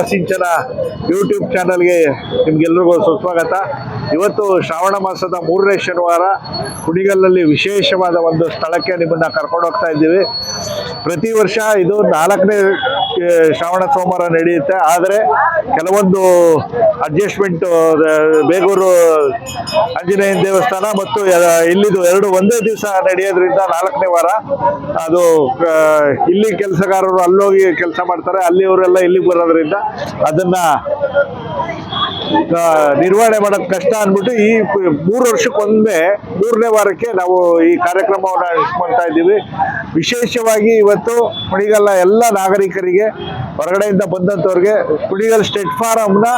ಭಾವಸಿಂಚನ YouTube ಚಾನಲ್ಗೆ ನಿಮ್ಗೆಲ್ರಿಗೂ ಸುಸ್ವಾಗತ. ಇವತ್ತು ಶ್ರಾವಣ ಮಾಸದ ಮೂರನೇ ಶನಿವಾರ ಕುಣಿಗಲ್ಲಲ್ಲಿ ವಿಶೇಷವಾದ ಒಂದು ಸ್ಥಳಕ್ಕೆ ನಿಮ್ಮನ್ನು ಕರ್ಕೊಂಡು ಹೋಗ್ತಾ ಇದ್ದೀವಿ. ಪ್ರತಿ ವರ್ಷ ಇದು ನಾಲ್ಕನೇ ಶ್ರಾವಣ ಸೋಮವಾರ ನಡೆಯುತ್ತೆ. ಆದರೆ ಕೆಲವೊಂದು ಅಡ್ಜಸ್ಟ್ಮೆಂಟ್ ಬೇಗೂರು ಆಂಜನೇಯನ ದೇವಸ್ಥಾನ ಮತ್ತು ಇಲ್ಲಿದು ಎರಡು ಒಂದೇ ದಿವಸ ನಡೆಯೋದ್ರಿಂದ ನಾಲ್ಕನೇ ವಾರ ಅದು ಇಲ್ಲಿ ಕೆಲಸಗಾರರು ಅಲ್ಲೋಗಿ ಕೆಲಸ ಮಾಡ್ತಾರೆ. ಅಲ್ಲಿಯವರೆಲ್ಲ ಇಲ್ಲಿಗೆ ಬರೋದ್ರಿಂದ ಅದನ್ನ ನಿರ್ವಹಣೆ ಮಾಡೋದು ಕಷ್ಟ ಅಂದ್ಬಿಟ್ಟು ಈ ಮೂರು ವರ್ಷಕ್ಕೊಮ್ಮೆ ಮೂರನೇ ವಾರಕ್ಕೆ ನಾವು ಈ ಕಾರ್ಯಕ್ರಮವನ್ನು ನಡೆಸ್ಕೊಳ್ತಾ ಇದ್ದೀವಿ. ವಿಶೇಷವಾಗಿ ಇವತ್ತು ಕುಣಿಗಲ್ಲ ಎಲ್ಲ ನಾಗರಿಕರಿಗೆ, ಹೊರಗಡೆಯಿಂದ ಬಂದಂಥವ್ರಿಗೆ ಕುಣಿಗಲ್ ಸ್ಟೇಟ್ ಫಾರಂನ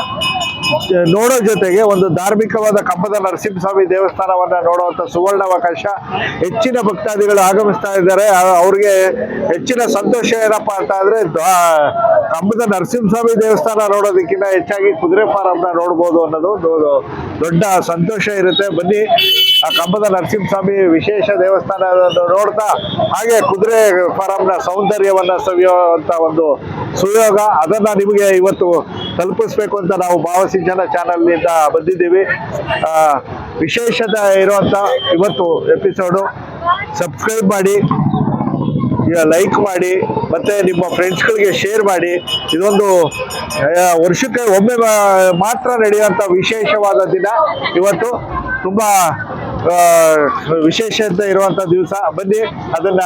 ನೋಡೋ ಜೊತೆಗೆ ಒಂದು ಧಾರ್ಮಿಕವಾದ ಕಂಬದ ನರಸಿಂಹಸ್ವಾಮಿ ದೇವಸ್ಥಾನವನ್ನ ನೋಡುವಂತ ಸುವರ್ಣಾವಕಾಶ ಹೆಚ್ಚಿನ ಭಕ್ತಾದಿಗಳು ಆಗಮಿಸ್ತಾ ಇದ್ದಾರೆ. ಅವ್ರಿಗೆ ಹೆಚ್ಚಿನ ಸಂತೋಷ ಏನಪ್ಪಾ ಅಂತ ಅಂದ್ರೆ ಕಂಬದ ನರಸಿಂಹಸ್ವಾಮಿ ದೇವಸ್ಥಾನ ನೋಡೋದಕ್ಕಿಂತ ಹೆಚ್ಚಾಗಿ ಕುದುರೆ ಫಾರಂನ ನೋಡ್ಬೋದು ಅನ್ನೋದು ಒಂದು ದೊಡ್ಡ ಸಂತೋಷ ಇರುತ್ತೆ. ಬನ್ನಿ, ಆ ಕಂಬದ ನರಸಿಂಹಸ್ವಾಮಿ ವಿಶೇಷ ದೇವಸ್ಥಾನ ನೋಡ್ತಾ, ಹಾಗೆ ಕುದುರೆ ಫಾರಂನ ಸೌಂದರ್ಯವನ್ನ ಸವಿಯುವಂತ ಒಂದು ಸುಯೋಗ. ಅದನ್ನ ನಿಮಗೆ ಇವತ್ತು ತಲುಪಿಸ್ಬೇಕು ಅಂತ ನಾವು ಭಾವಸಿಂಚನ ಚಾನಲ್ನಿಂದ ಬಂದಿದ್ದೀವಿ. ವಿಶೇಷತೆ ಇರುವಂತ ಇವತ್ತು ಎಪಿಸೋಡು ಸಬ್ಸ್ಕ್ರೈಬ್ ಮಾಡಿ. ಲೈಕ್ ಮಾಡಿ, ಮತ್ತೆ ನಿಮ್ಮ ಫ್ರೆಂಡ್ಸ್ಗಳಿಗೆ ಶೇರ್ ಮಾಡಿ, ಇದೊಂದು ವರ್ಷಕ್ಕೆ ಒಮ್ಮೆ ಮಾತ್ರ ನಡೆಯುವಂಥ ವಿಶೇಷವಾದ ದಿನ. ಇವತ್ತು ತುಂಬಾ ವಿಶೇಷತೆ ಇರುವಂಥ ದಿವಸ. ಬನ್ನಿ, ಅದನ್ನ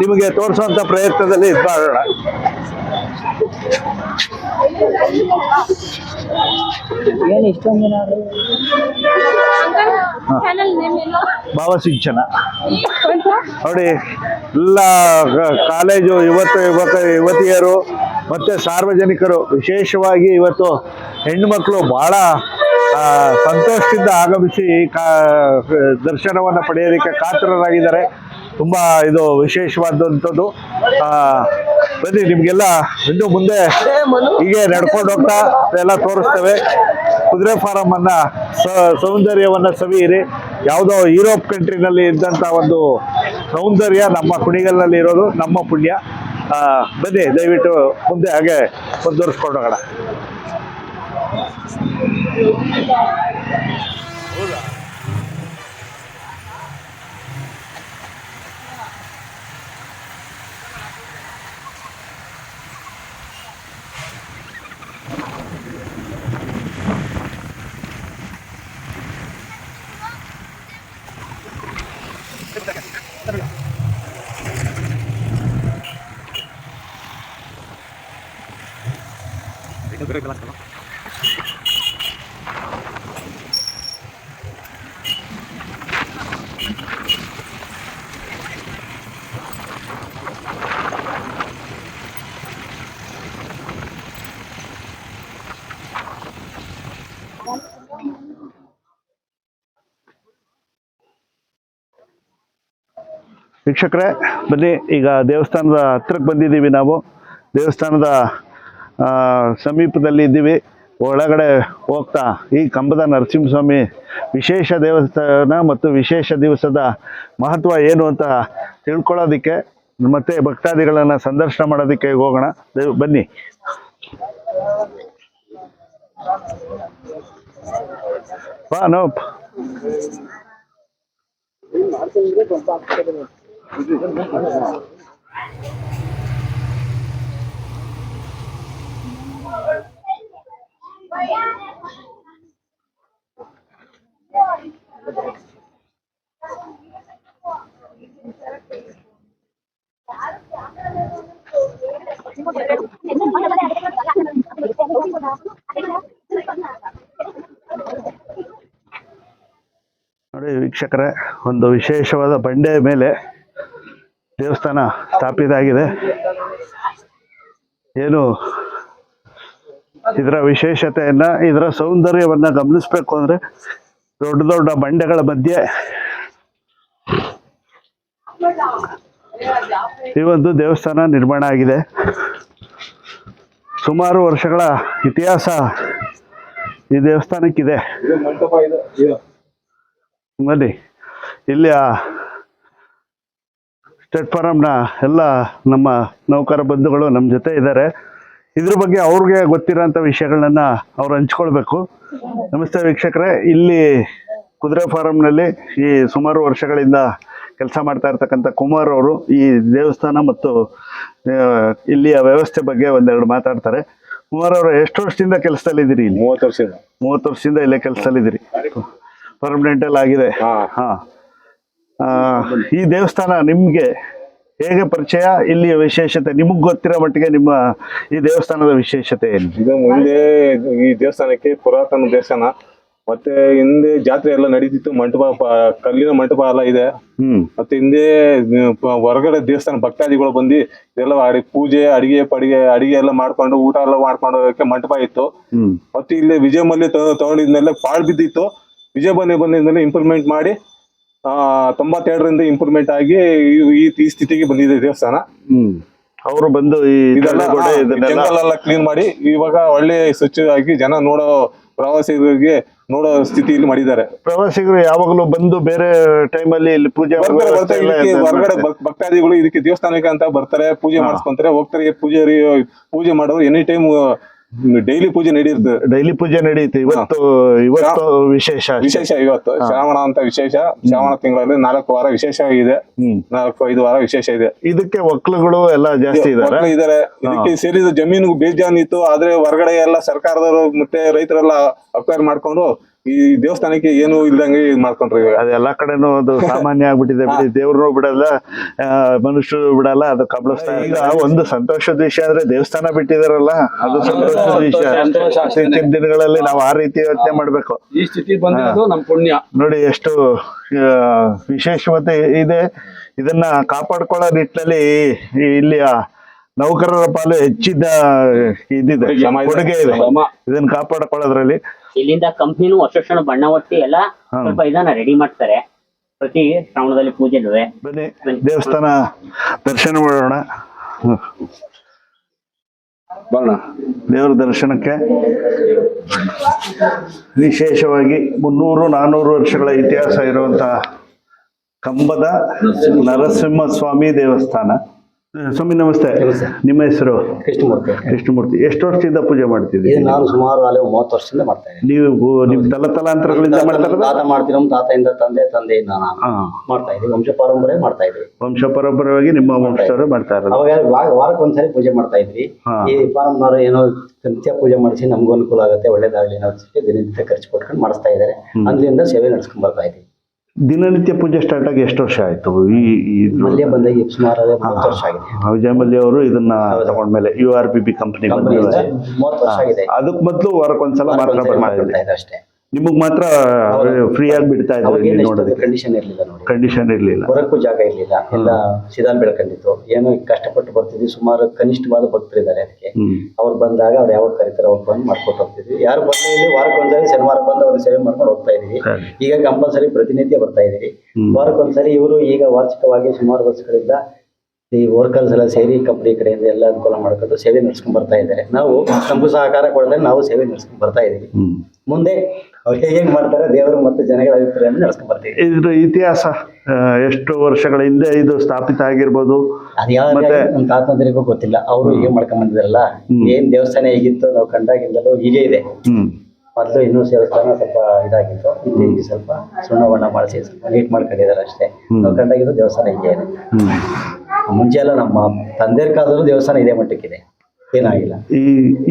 ನಿಮಗೆ ತೋರಿಸುವಂತ ಪ್ರಯತ್ನದಲ್ಲಿ ಮಾಡೋಣ ಏನು ಇಷ್ಟೊಂದು ಜನ ಭಾವಸಿಂಚನ ನೋಡಿ ಎಲ್ಲ ಕಾಲೇಜು ಯುವತ ಯುವಕ ಯುವತಿಯರು ಮತ್ತೆ ಸಾರ್ವಜನಿಕರು ವಿಶೇಷವಾಗಿ ಇವತ್ತು ಹೆಣ್ಣುಮಕ್ಕಳು ಬಹಳ ಆ, ಸಂತೋಷದಿಂದ ಆಗಮಿಸಿ ಕಾ ದರ್ಶನವನ್ನು ಪಡೆಯೋದಕ್ಕೆ ಕಾತರರಾಗಿದ್ದಾರೆ. ತುಂಬ ಇದು ವಿಶೇಷವಾದಂಥದ್ದು. ಬನ್ನಿ, ನಿಮಗೆಲ್ಲ ಇನ್ನು ಮುಂದೆ ಹೀಗೆ ನಡ್ಕೊಂಡು ಹೋಗ್ತಾ ಎಲ್ಲ ತೋರಿಸ್ತೇವೆ. ಕುದುರೆ ಫಾರಂ ಅನ್ನ ಸೌಂದರ್ಯವನ್ನ ಸವಿಯಿರಿ. ಯಾವುದೋ ಯುರೋಪ್ ಕಂಟ್ರಿನಲ್ಲಿ ಇದ್ದಂತ ಒಂದು ಸೌಂದರ್ಯ ನಮ್ಮ ಕುಣಿಗಲ್ನಲ್ಲಿ ಇರೋದು, ನಮ್ಮ ಪುಣ್ಯ. ಬನ್ನಿ, ದಯವಿಟ್ಟು ಮುಂದೆ ಹಾಗೆ ಮುಂದುವರಿಸ್ಕೊಂಡು ಹೋಗೋಣ. ವೀಕ್ಷಕರೇ ಬನ್ನಿ ಈಗ ದೇವಸ್ಥಾನದ ಹತ್ರಕ್ಕೆ ಬಂದಿದ್ದೀವಿ ನಾವು. ದೇವಸ್ಥಾನದ ಸಮೀಪದಲ್ಲಿ ಇದ್ದೀವಿ. ಒಳಗಡೆ ಹೋಗ್ತಾ ಈ ಕಂಬದ ನರಸಿಂಹಸ್ವಾಮಿ ವಿಶೇಷ ದೇವಸ್ಥಾನ ಮತ್ತು ವಿಶೇಷ ದಿವಸದ ಮಹತ್ವ ಏನು ಅಂತ ತಿಳ್ಕೊಳ್ಳೋದಕ್ಕೆ, ಮತ್ತೆ ಭಕ್ತಾದಿಗಳನ್ನು ಸಂದರ್ಶನ ಮಾಡೋದಕ್ಕೆ ಹೋಗೋಣ. ಬನ್ನಿ. ನೋಪ್. ನೋಡಿ ವೀಕ್ಷಕರೇ ಒಂದು ವಿಶೇಷವಾದ ಬಂಡೆ ಮೇಲೆ ದೇವಸ್ಥಾನ ಸ್ಥಾಪಿತ ಆಗಿದೆ ಏನು ಇದರ ವಿಶೇಷತೆಯನ್ನ, ಇದರ ಸೌಂದರ್ಯವನ್ನ ಗಮನಿಸ್ಬೇಕು ಅಂದ್ರೆ ದೊಡ್ಡ ದೊಡ್ಡ ಬಂಡೆಗಳ ಮಧ್ಯೆ ಈ ಒಂದು ದೇವಸ್ಥಾನ ನಿರ್ಮಾಣ ಆಗಿದೆ. ಸುಮಾರು ವರ್ಷಗಳ ಇತಿಹಾಸ ಈ ದೇವಸ್ಥಾನಕ್ಕಿದೆ. ಬನ್ನಿ ಇಲ್ಲಿ ಸ್ಟೇಟ್ ಫಾರಂನ ಎಲ್ಲ ನಮ್ಮ ನೌಕರ ಬಂಧುಗಳು ನಮ್ಮ ಜೊತೆ ಇದ್ದಾರೆ. ಇದ್ರ ಬಗ್ಗೆ ಅವ್ರಿಗೆ ಗೊತ್ತಿರೋಂಥ ವಿಷಯಗಳನ್ನ ಅವ್ರು ಹಂಚ್ಕೊಳ್ಬೇಕು. ನಮಸ್ತೆ ವೀಕ್ಷಕರೇ ಇಲ್ಲಿ ಕುದುರೆ ಫಾರಂನಲ್ಲಿ ಈ ಸುಮಾರು ವರ್ಷಗಳಿಂದ ಕೆಲಸ ಮಾಡ್ತಾ ಇರ್ತಕ್ಕಂಥ ಕುಮಾರ್ ಅವರು ಈ ದೇವಸ್ಥಾನ ಮತ್ತು ಇಲ್ಲಿಯ ವ್ಯವಸ್ಥೆ ಬಗ್ಗೆ ಒಂದೆರಡು ಮಾತಾಡ್ತಾರೆ. ಕುಮಾರ್ ಅವರು ಎಷ್ಟು ವರ್ಷದಿಂದ ಕೆಲಸದಲ್ಲಿದ್ದೀರಿ ಇಲ್ಲಿ? ಮೂವತ್ತು ವರ್ಷದಿಂದ. ಮೂವತ್ತು ವರ್ಷದಿಂದ ಇಲ್ಲೇ ಕೆಲಸದಲ್ಲಿದ್ದೀರಿ. ಪರ್ಮನೆಂಟಲ್ಲಿ ಆಗಿದೆ. ಹಾಂ. ಈ ದೇವಸ್ಥಾನ ನಿಮ್ಗೆ ಹೇಗೆ ಪರಿಚಯ? ಇಲ್ಲಿಯ ವಿಶೇಷತೆ? ನಿಮಗ್ ಗೊತ್ತಿರೋ ಮಟ್ಟಿಗೆ ನಿಮ್ಮ ಈ ದೇವಸ್ಥಾನದ ವಿಶೇಷತೆ ಏನು? ಇದು ಮುಂದೆ ಈ ದೇವಸ್ಥಾನಕ್ಕೆ ಪುರಾತನ ದೇವಸ್ಥಾನ. ಮತ್ತೆ ಹಿಂದೆ ಜಾತ್ರೆ ಎಲ್ಲ ನಡೀತಿತ್ತು. ಮಂಟಪ ಪ- ಕಲ್ಲಿನ ಮಂಟಪ ಎಲ್ಲ ಇದೆ. ಹ್ಮ್. ಮತ್ತೆ ಹಿಂದೆ ಪ- ಹೊರಗಡೆ ದೇವಸ್ಥಾನ ಭಕ್ತಾದಿಗಳು ಬಂದು ಇದೆಲ್ಲ ಅಡಿ ಪೂಜೆ ಅಡಿಗೆ ಪಡಿಗೆ ಅಡಿಗೆ ಎಲ್ಲ ಮಾಡ್ಕೊಂಡು ಊಟ ಎಲ್ಲ ಮಾಡ್ಕೊಂಡು ಹೋಗಕ್ಕೆ ಮಂಟಪ ಇತ್ತು. ಹ್ಮ್. ಮತ್ತೆ ಇಲ್ಲಿ ವಿಜಯ ಮಲ್ಯ ತಗೊಂಡಿದ್ಮೇಲೆ ಪಾಳ್ ಬಿದ್ದಿತ್ತು. ವಿಜಯ ಮಲ್ಯ ಬಂದಿದ್ಮೇಲೆ ಇಂಪ್ರೂವ್ಮೆಂಟ್ ಮಾಡಿ ತೊಂಬತ್ತೆರಡರಿಂದ ಇಂಪ್ರೂವ್ಮೆಂಟ್ ಆಗಿ ಈ- ಈ ಸ್ಥಿತಿಗೆ ಬಂದಿದೆ ದೇವಸ್ಥಾನ. ಅವರು ಬಂದು ಈ ಇದನ್ನೆಲ್ಲ ಕ್ಲೀನ್ ಮಾಡಿ ಇವಾಗ ಒಳ್ಳೆ ಸ್ವಚ್ಛವಾಗಿ ಜನ ನೋಡೋ ಪ್ರವಾಸಿಗರಿಗೆ ನೋಡೋ ಸ್ಥಿತಿಯಲ್ಲಿ ಮಾಡಿದ್ದಾರೆ. ಪ್ರವಾಸಿಗರು ಯಾವಾಗಲೂ ಬಂದು ಬೇರೆ ಟೈಮಲ್ಲಿ ಇಲ್ಲಿ ಪೂಜೆ ಹೊರಗಡೆ ಭಕ್ತಾದಿಗಳು ಇದಕ್ಕೆ ದೇವಸ್ಥಾನಕ್ಕೆ ಅಂತ ಬರ್ತಾರೆ ಪೂಜೆ ಮಾಡಿಸ್ಕೊಂತಾರೆ ಹೋಗ್ತಾರೆ ಪೂಜಾರಿ ಪೂಜೆ ಮಾಡೋರು. ಎನಿ ಟೈಮ್ ಡೈಲಿ ಪೂಜೆ ನಡೆಯುತ್ತೆ. ಡೈಲಿ ಪೂಜೆ ನಡೆಯುತ್ತೆ. ಇವತ್ತು ಇವತ್ತು ವಿಶೇಷ ವಿಶೇಷ ಇವತ್ತು. ಶ್ರಾವಣ ಅಂತ ವಿಶೇಷ. ಶ್ರಾವಣ ತಿಂಗಳಲ್ಲಿ ನಾಲ್ಕು ವಾರ ವಿಶೇಷ ಇದೆ. ನಾಲ್ಕು ಐದು ವಾರ ವಿಶೇಷ ಇದೆ. ಇದಕ್ಕೆ ಒಕ್ಕಲುಗಳು ಎಲ್ಲ ಜಾಸ್ತಿ ಇದಾರೆ? ಇದಾರೆ. ಇದಕ್ಕೆ ಸೇರಿದ ಜಮೀನು ಬೇಜಾನ್ ಇತ್ತು. ಆದ್ರೆ ಹೊರಗಡೆ ಎಲ್ಲ ಸರ್ಕಾರದವರು ಮತ್ತೆ ರೈತರೆಲ್ಲ ಅಕ್ವೈರ್ ಮಾಡ್ಕೊಂಡು ಈ ದೇವಸ್ಥಾನಕ್ಕೆ ಏನು ಇಲ್ದಂಗೆ ಇದ್ ಮಾಡ್ಕೊಂಡ್ರು ಇವಾಗ. ಅದು ಎಲ್ಲಾ ಕಡೆನೂ ಅದು ಸಾಮಾನ್ಯ ಆಗ್ಬಿಟ್ಟಿದೆ ಬಿಡಿ. ದೇವ್ರನ್ನೂ ಬಿಡಲ್ಲ ಆ, ಮನುಷ್ಯರು ಬಿಡಲ್ಲ ಅದು ಕಬಳಿಸ್ತಾ ಇಲ್ಲ ಒಂದು ಸಂತೋಷದ ವಿಷಯ ಅಂದ್ರೆ ದೇವಸ್ಥಾನ ಬಿಟ್ಟಿದಾರಲ್ಲ ಅದು ಸಂತೋಷದ ವಿಷಯ ಇತ್ತೀಚಿನ ದಿನಗಳಲ್ಲಿ ನಾವು ಆ ರೀತಿ ಯೋಚನೆ ಮಾಡ್ಬೇಕು. ಈ ಸ್ಥಿತಿ ಬಂದಿರೋದು ನಮ್ ಪುಣ್ಯ. ನೋಡಿ ಎಷ್ಟು ಆ, ವಿಶೇಷತೆ ಇದೆ. ಇದನ್ನ ಕಾಪಾಡ್ಕೊಳ್ಳೋ ನಿಟ್ಟಿನಲ್ಲಿ ಇಲ್ಲಿ ಇಲ್ಲಿಯ ನೌಕರರ ಪಾಲು ಹೆಚ್ಚಿದ ಇದಿದೆ. ಶ್ರಮ ಇದೆ. ಕೊಡುಗೆ ಇದೆ. ಶ್ರಮ. ಇದನ್ನ ಕಾಪಾಡ್ಕೊಳ್ಳೋದ್ರಲ್ಲಿ. ಇಲ್ಲಿಂದ ಕಂಪ್ನಿನೂ ವರ್ಷ ವರ್ಷ ಬಣ್ಣ ಒತ್ತಿ ಎಲ್ಲ ಸ್ವಲ್ಪ ಇದನ್ನ ರೆಡಿ ಮಾಡ್ತಾರೆ. ಪ್ರತಿ ಶ್ರಾವಣದಲ್ಲಿ ಪೂಜೆನುವೆ ಬನ್ನಿ ದೇವಸ್ಥಾನ ದರ್ಶನ ಮಾಡೋಣ. ಬರೋಣ ದೇವರ ದರ್ಶನಕ್ಕೆ ವಿಶೇಷವಾಗಿ ಮುನ್ನೂರು ನಾನೂರು ವರ್ಷಗಳ ಇತಿಹಾಸ ಇರುವಂತಹ ಕಂಬದ ನರಸಿಂಹ ಸ್ವಾಮಿ ದೇವಸ್ಥಾನ. ಸ್ವಾಮಿ ನಮಸ್ತೆ. ನಿಮ್ಮ ಹೆಸರು? ಕೃಷ್ಣಮೂರ್ತಿ. ಕೃಷ್ಣಮೂರ್ತಿ. ಎಷ್ಟು ವರ್ಷದಿಂದ ಪೂಜೆ ಮಾಡ್ತಿದ್ದೀರಿ? ಇದು ನಾನು ಸುಮಾರು ಅಲ್ಲಿ ಮೂವತ್ತು ವರ್ಷದಿಂದ ಮಾಡ್ತಾ ಇದ್ದೀನಿ. ನೀವು ನಿಮ್ ಮಾಡ್ತಾ ಇರೋದಾ? ತಾತ ಮಾಡ್ತೀನಿ ನಮ್ಮ ತಾತಯಿಂದ ತಂದೆ ತಂದೆಯಿಂದ ನಾನು ಹಾ. ಮಾಡ್ತಾ ಇದ್ದೀವಿ ವಂಶ ಪಾರಂಪರೆ ಮಾಡ್ತಾ ಇದ್ದೀವಿ. ವಂಶ ಪರಂಪರೆಯಾಗಿ ನಿಮ್ಮ ವಂಶಸ್ಥರು ಮಾಡ್ತಾ ಇರೋದು. ಅವಾಗ ವಾ- ವಾರಕ್ಕೆ ಒಂದ್ಸರಿ ಪೂಜೆ ಮಾಡ್ತಾ ಇದ್ವಿ. ಹಾ. ಈ ಪಾರಂಪರ ಏನೋ ನಿತ್ಯ ಪೂಜೆ ಮಾಡಿಸಿ ನಮಗೂ ಅನುಕೂಲ ಆಗುತ್ತೆ ಒಳ್ಳೇದಾಗ್ಲಿ ಅನ್ನೋ ದಿನನಿತ್ಯ ಖರ್ಚು ಕೊಟ್ಕೊಂಡು ಮಾಡಿಸ್ತಾ ಇದ್ದಾರೆ. ಅಂದ್ರಿಂದ ಸೇವೆ ನಡ್ಸ್ಕೊಂಡ್ ಬರ್ತಾ ಇದ್ವಿ ದಿನನಿತ್ಯ ಪೂಜೆ ಸ್ಟಾರ್ಟ್ ಆಗಿ ಎಷ್ಟು ವರ್ಷ ಆಯ್ತು? ಈ ಮಲ್ಯ ಬಂದಾಗ ಸುಮಾರು ಅದೇ ಮೂವತ್ತು ವರ್ಷ ಆಗಿದೆ. ವಿಜಯಮಲ್ಯ ಅವರು ಇದನ್ನ ತಗೊಂಡ್ಮೇಲೆ U R P B company ಕಂಪನಿಯಿಂದ ಮೂವತ್ತು ವರ್ಷ ಆಗಿದೆ. ಅದಕ್ ಮೊದ್ಲು ವಾರಕ್ಕೊಂದ್ಸಲ ಮಾತ್ರ ಬರ್ತಾ ಇದ್ರಿ. ಅಷ್ಟೇ. ನಿಮಗ್ ಮಾತ್ರ ಫ್ರೀ ಆಗಿ ಬಿಡ್ತಾ ಇದ್ದಾರೆ ನೋಡೋದಕ್ಕೆ. ಕಂಡೀಷನ್ ಇರ್ಲಿಲ್ಲ ನೋಡಿ. ಕಂಡೀಷನ್ ಇರ್ಲಿಲ್ಲ. ಹೊರಕ್ಕೂ ಜಾಗ ಇರ್ಲಿಲ್ಲ. ಎಲ್ಲ ಸಿದಾನ್ ಬೆಳಕಂಡಿತ್ತು ಏನೋ ಕಷ್ಟಪಟ್ಟು ಬರ್ತಿದ್ವಿ. ಸುಮಾರು ಕನಿಷ್ಠವಾದ ಭಕ್ತರಿದ್ದಾರೆ ಅದಕ್ಕೆ. ಅವ್ರು ಬಂದಾಗ ಅವ್ರು ಯಾವಾಗ ಕರೀತಾರೆ ಅವ್ರು ಬಂದು ಮಾಡ್ಕೊಟ್ಟು ಹೋಗ್ತಿದ್ವಿ. ಯಾರು ಬರ್ತಾ ಇಲ್ಲಿ ವಾರಕ್ಕೊಂದ್ಸರಿ ಶನಿವಾರ ಬಂದು ಅವ್ರಿಗೆ ಸೇವೆ ಮಾಡ್ಕೊಂಡು ಹೋಗ್ತಾ ಇದೀವಿ. ಈಗ ಕಂಪಲ್ಸರಿ ಪ್ರತಿನಿತ್ಯ ಬರ್ತಾ ಇದೀವಿ. ವಾರಕ್ಕೊಂದ್ಸರಿ ಇವರು ಈಗ ವಾರ್ಷಿಕವಾಗಿ ಸುಮಾರು ವರ್ಷಗಳಿಂದ ಈ ವರ್ಕರ್ಸ್ ಎಲ್ಲ ಸೇರಿ ಕಂಪನಿ ಕಡೆಯಿಂದ ಎಲ್ಲ ಅನುಕೂಲ ಮಾಡ್ಕೊಂಡು ಸೇವೆ ನಡೆಸ್ಕೊಂಡ್ ಬರ್ತಾ ಇದ್ದಾರೆ. ನಾವು ನಮಗೂ ಸಹಕಾರ ಕೊಡದೆ ನಾವು ಸೇವೆ ನಡೆಸ್ಕೊಂಡ್ ಬರ್ತಾ ಇದೀವಿ. ಮುಂದೆ ಅವ್ರು ಹೇಗೆ ಮಾಡ್ತಾರೆ ದೇವರು ಮತ್ತು ಜನಗಳ ಅಭಿಪ್ರಾಯವನ್ನು ನಡೆಸ್ಕೊಂಡ್ ಬರ್ತೀವಿ. ಇದ್ರ ಇತಿಹಾಸ ಎಷ್ಟು ವರ್ಷಗಳ ಹಿಂದೆ ಇದು ಸ್ಥಾಪಿತ ಆಗಿರ್ಬೋದು. ಅದು ಯಾವ ನಮ್ಮ ತಾತಂದ್ರಿಗೂ ಗೊತ್ತಿಲ್ಲ. ಅವರು ಹೀಗೆ ಮಾಡ್ಕೊಂಡ್ ಬಂದಿದ್ರಲ್ಲ ಏನ್ ದೇವಸ್ಥಾನ ಹೇಗಿತ್ತು ನಾವು ಕಂಡಾಗಿಂದಲೂ ಹೀಗೆ ಇದೆ. ಮೊದಲು ಇನ್ನೂ ದೇವಸ್ಥಾನ ಸ್ವಲ್ಪ ಇದಾಗಿತ್ತು. ಇತ್ತೀಚೆಗೆ ಸ್ವಲ್ಪ ಸುಣ್ಣ ಬಣ್ಣ ಮಾಡಿಸಿ ಸ್ವಲ್ಪ ನೀಟ್ ಮಾಡ್ಕೊಂಡಿದ್ದಾರೆ ಅಷ್ಟೇ. ನಾವು ಕಂಡಾಗಿದ್ದು ದೇವಸ್ಥಾನ ಹೀಗೆ ಇದೆ. ಮುಂಚೆ ಎಲ್ಲ ನಮ್ಮ ತಂದೆಯ ಕಾಲದಲ್ಲೂ ದೇವಸ್ಥಾನ ಇದೇ ಮಟ್ಟಕ್ಕಿದೆ. ಏನಾಗಿಲ್ಲ. ಈ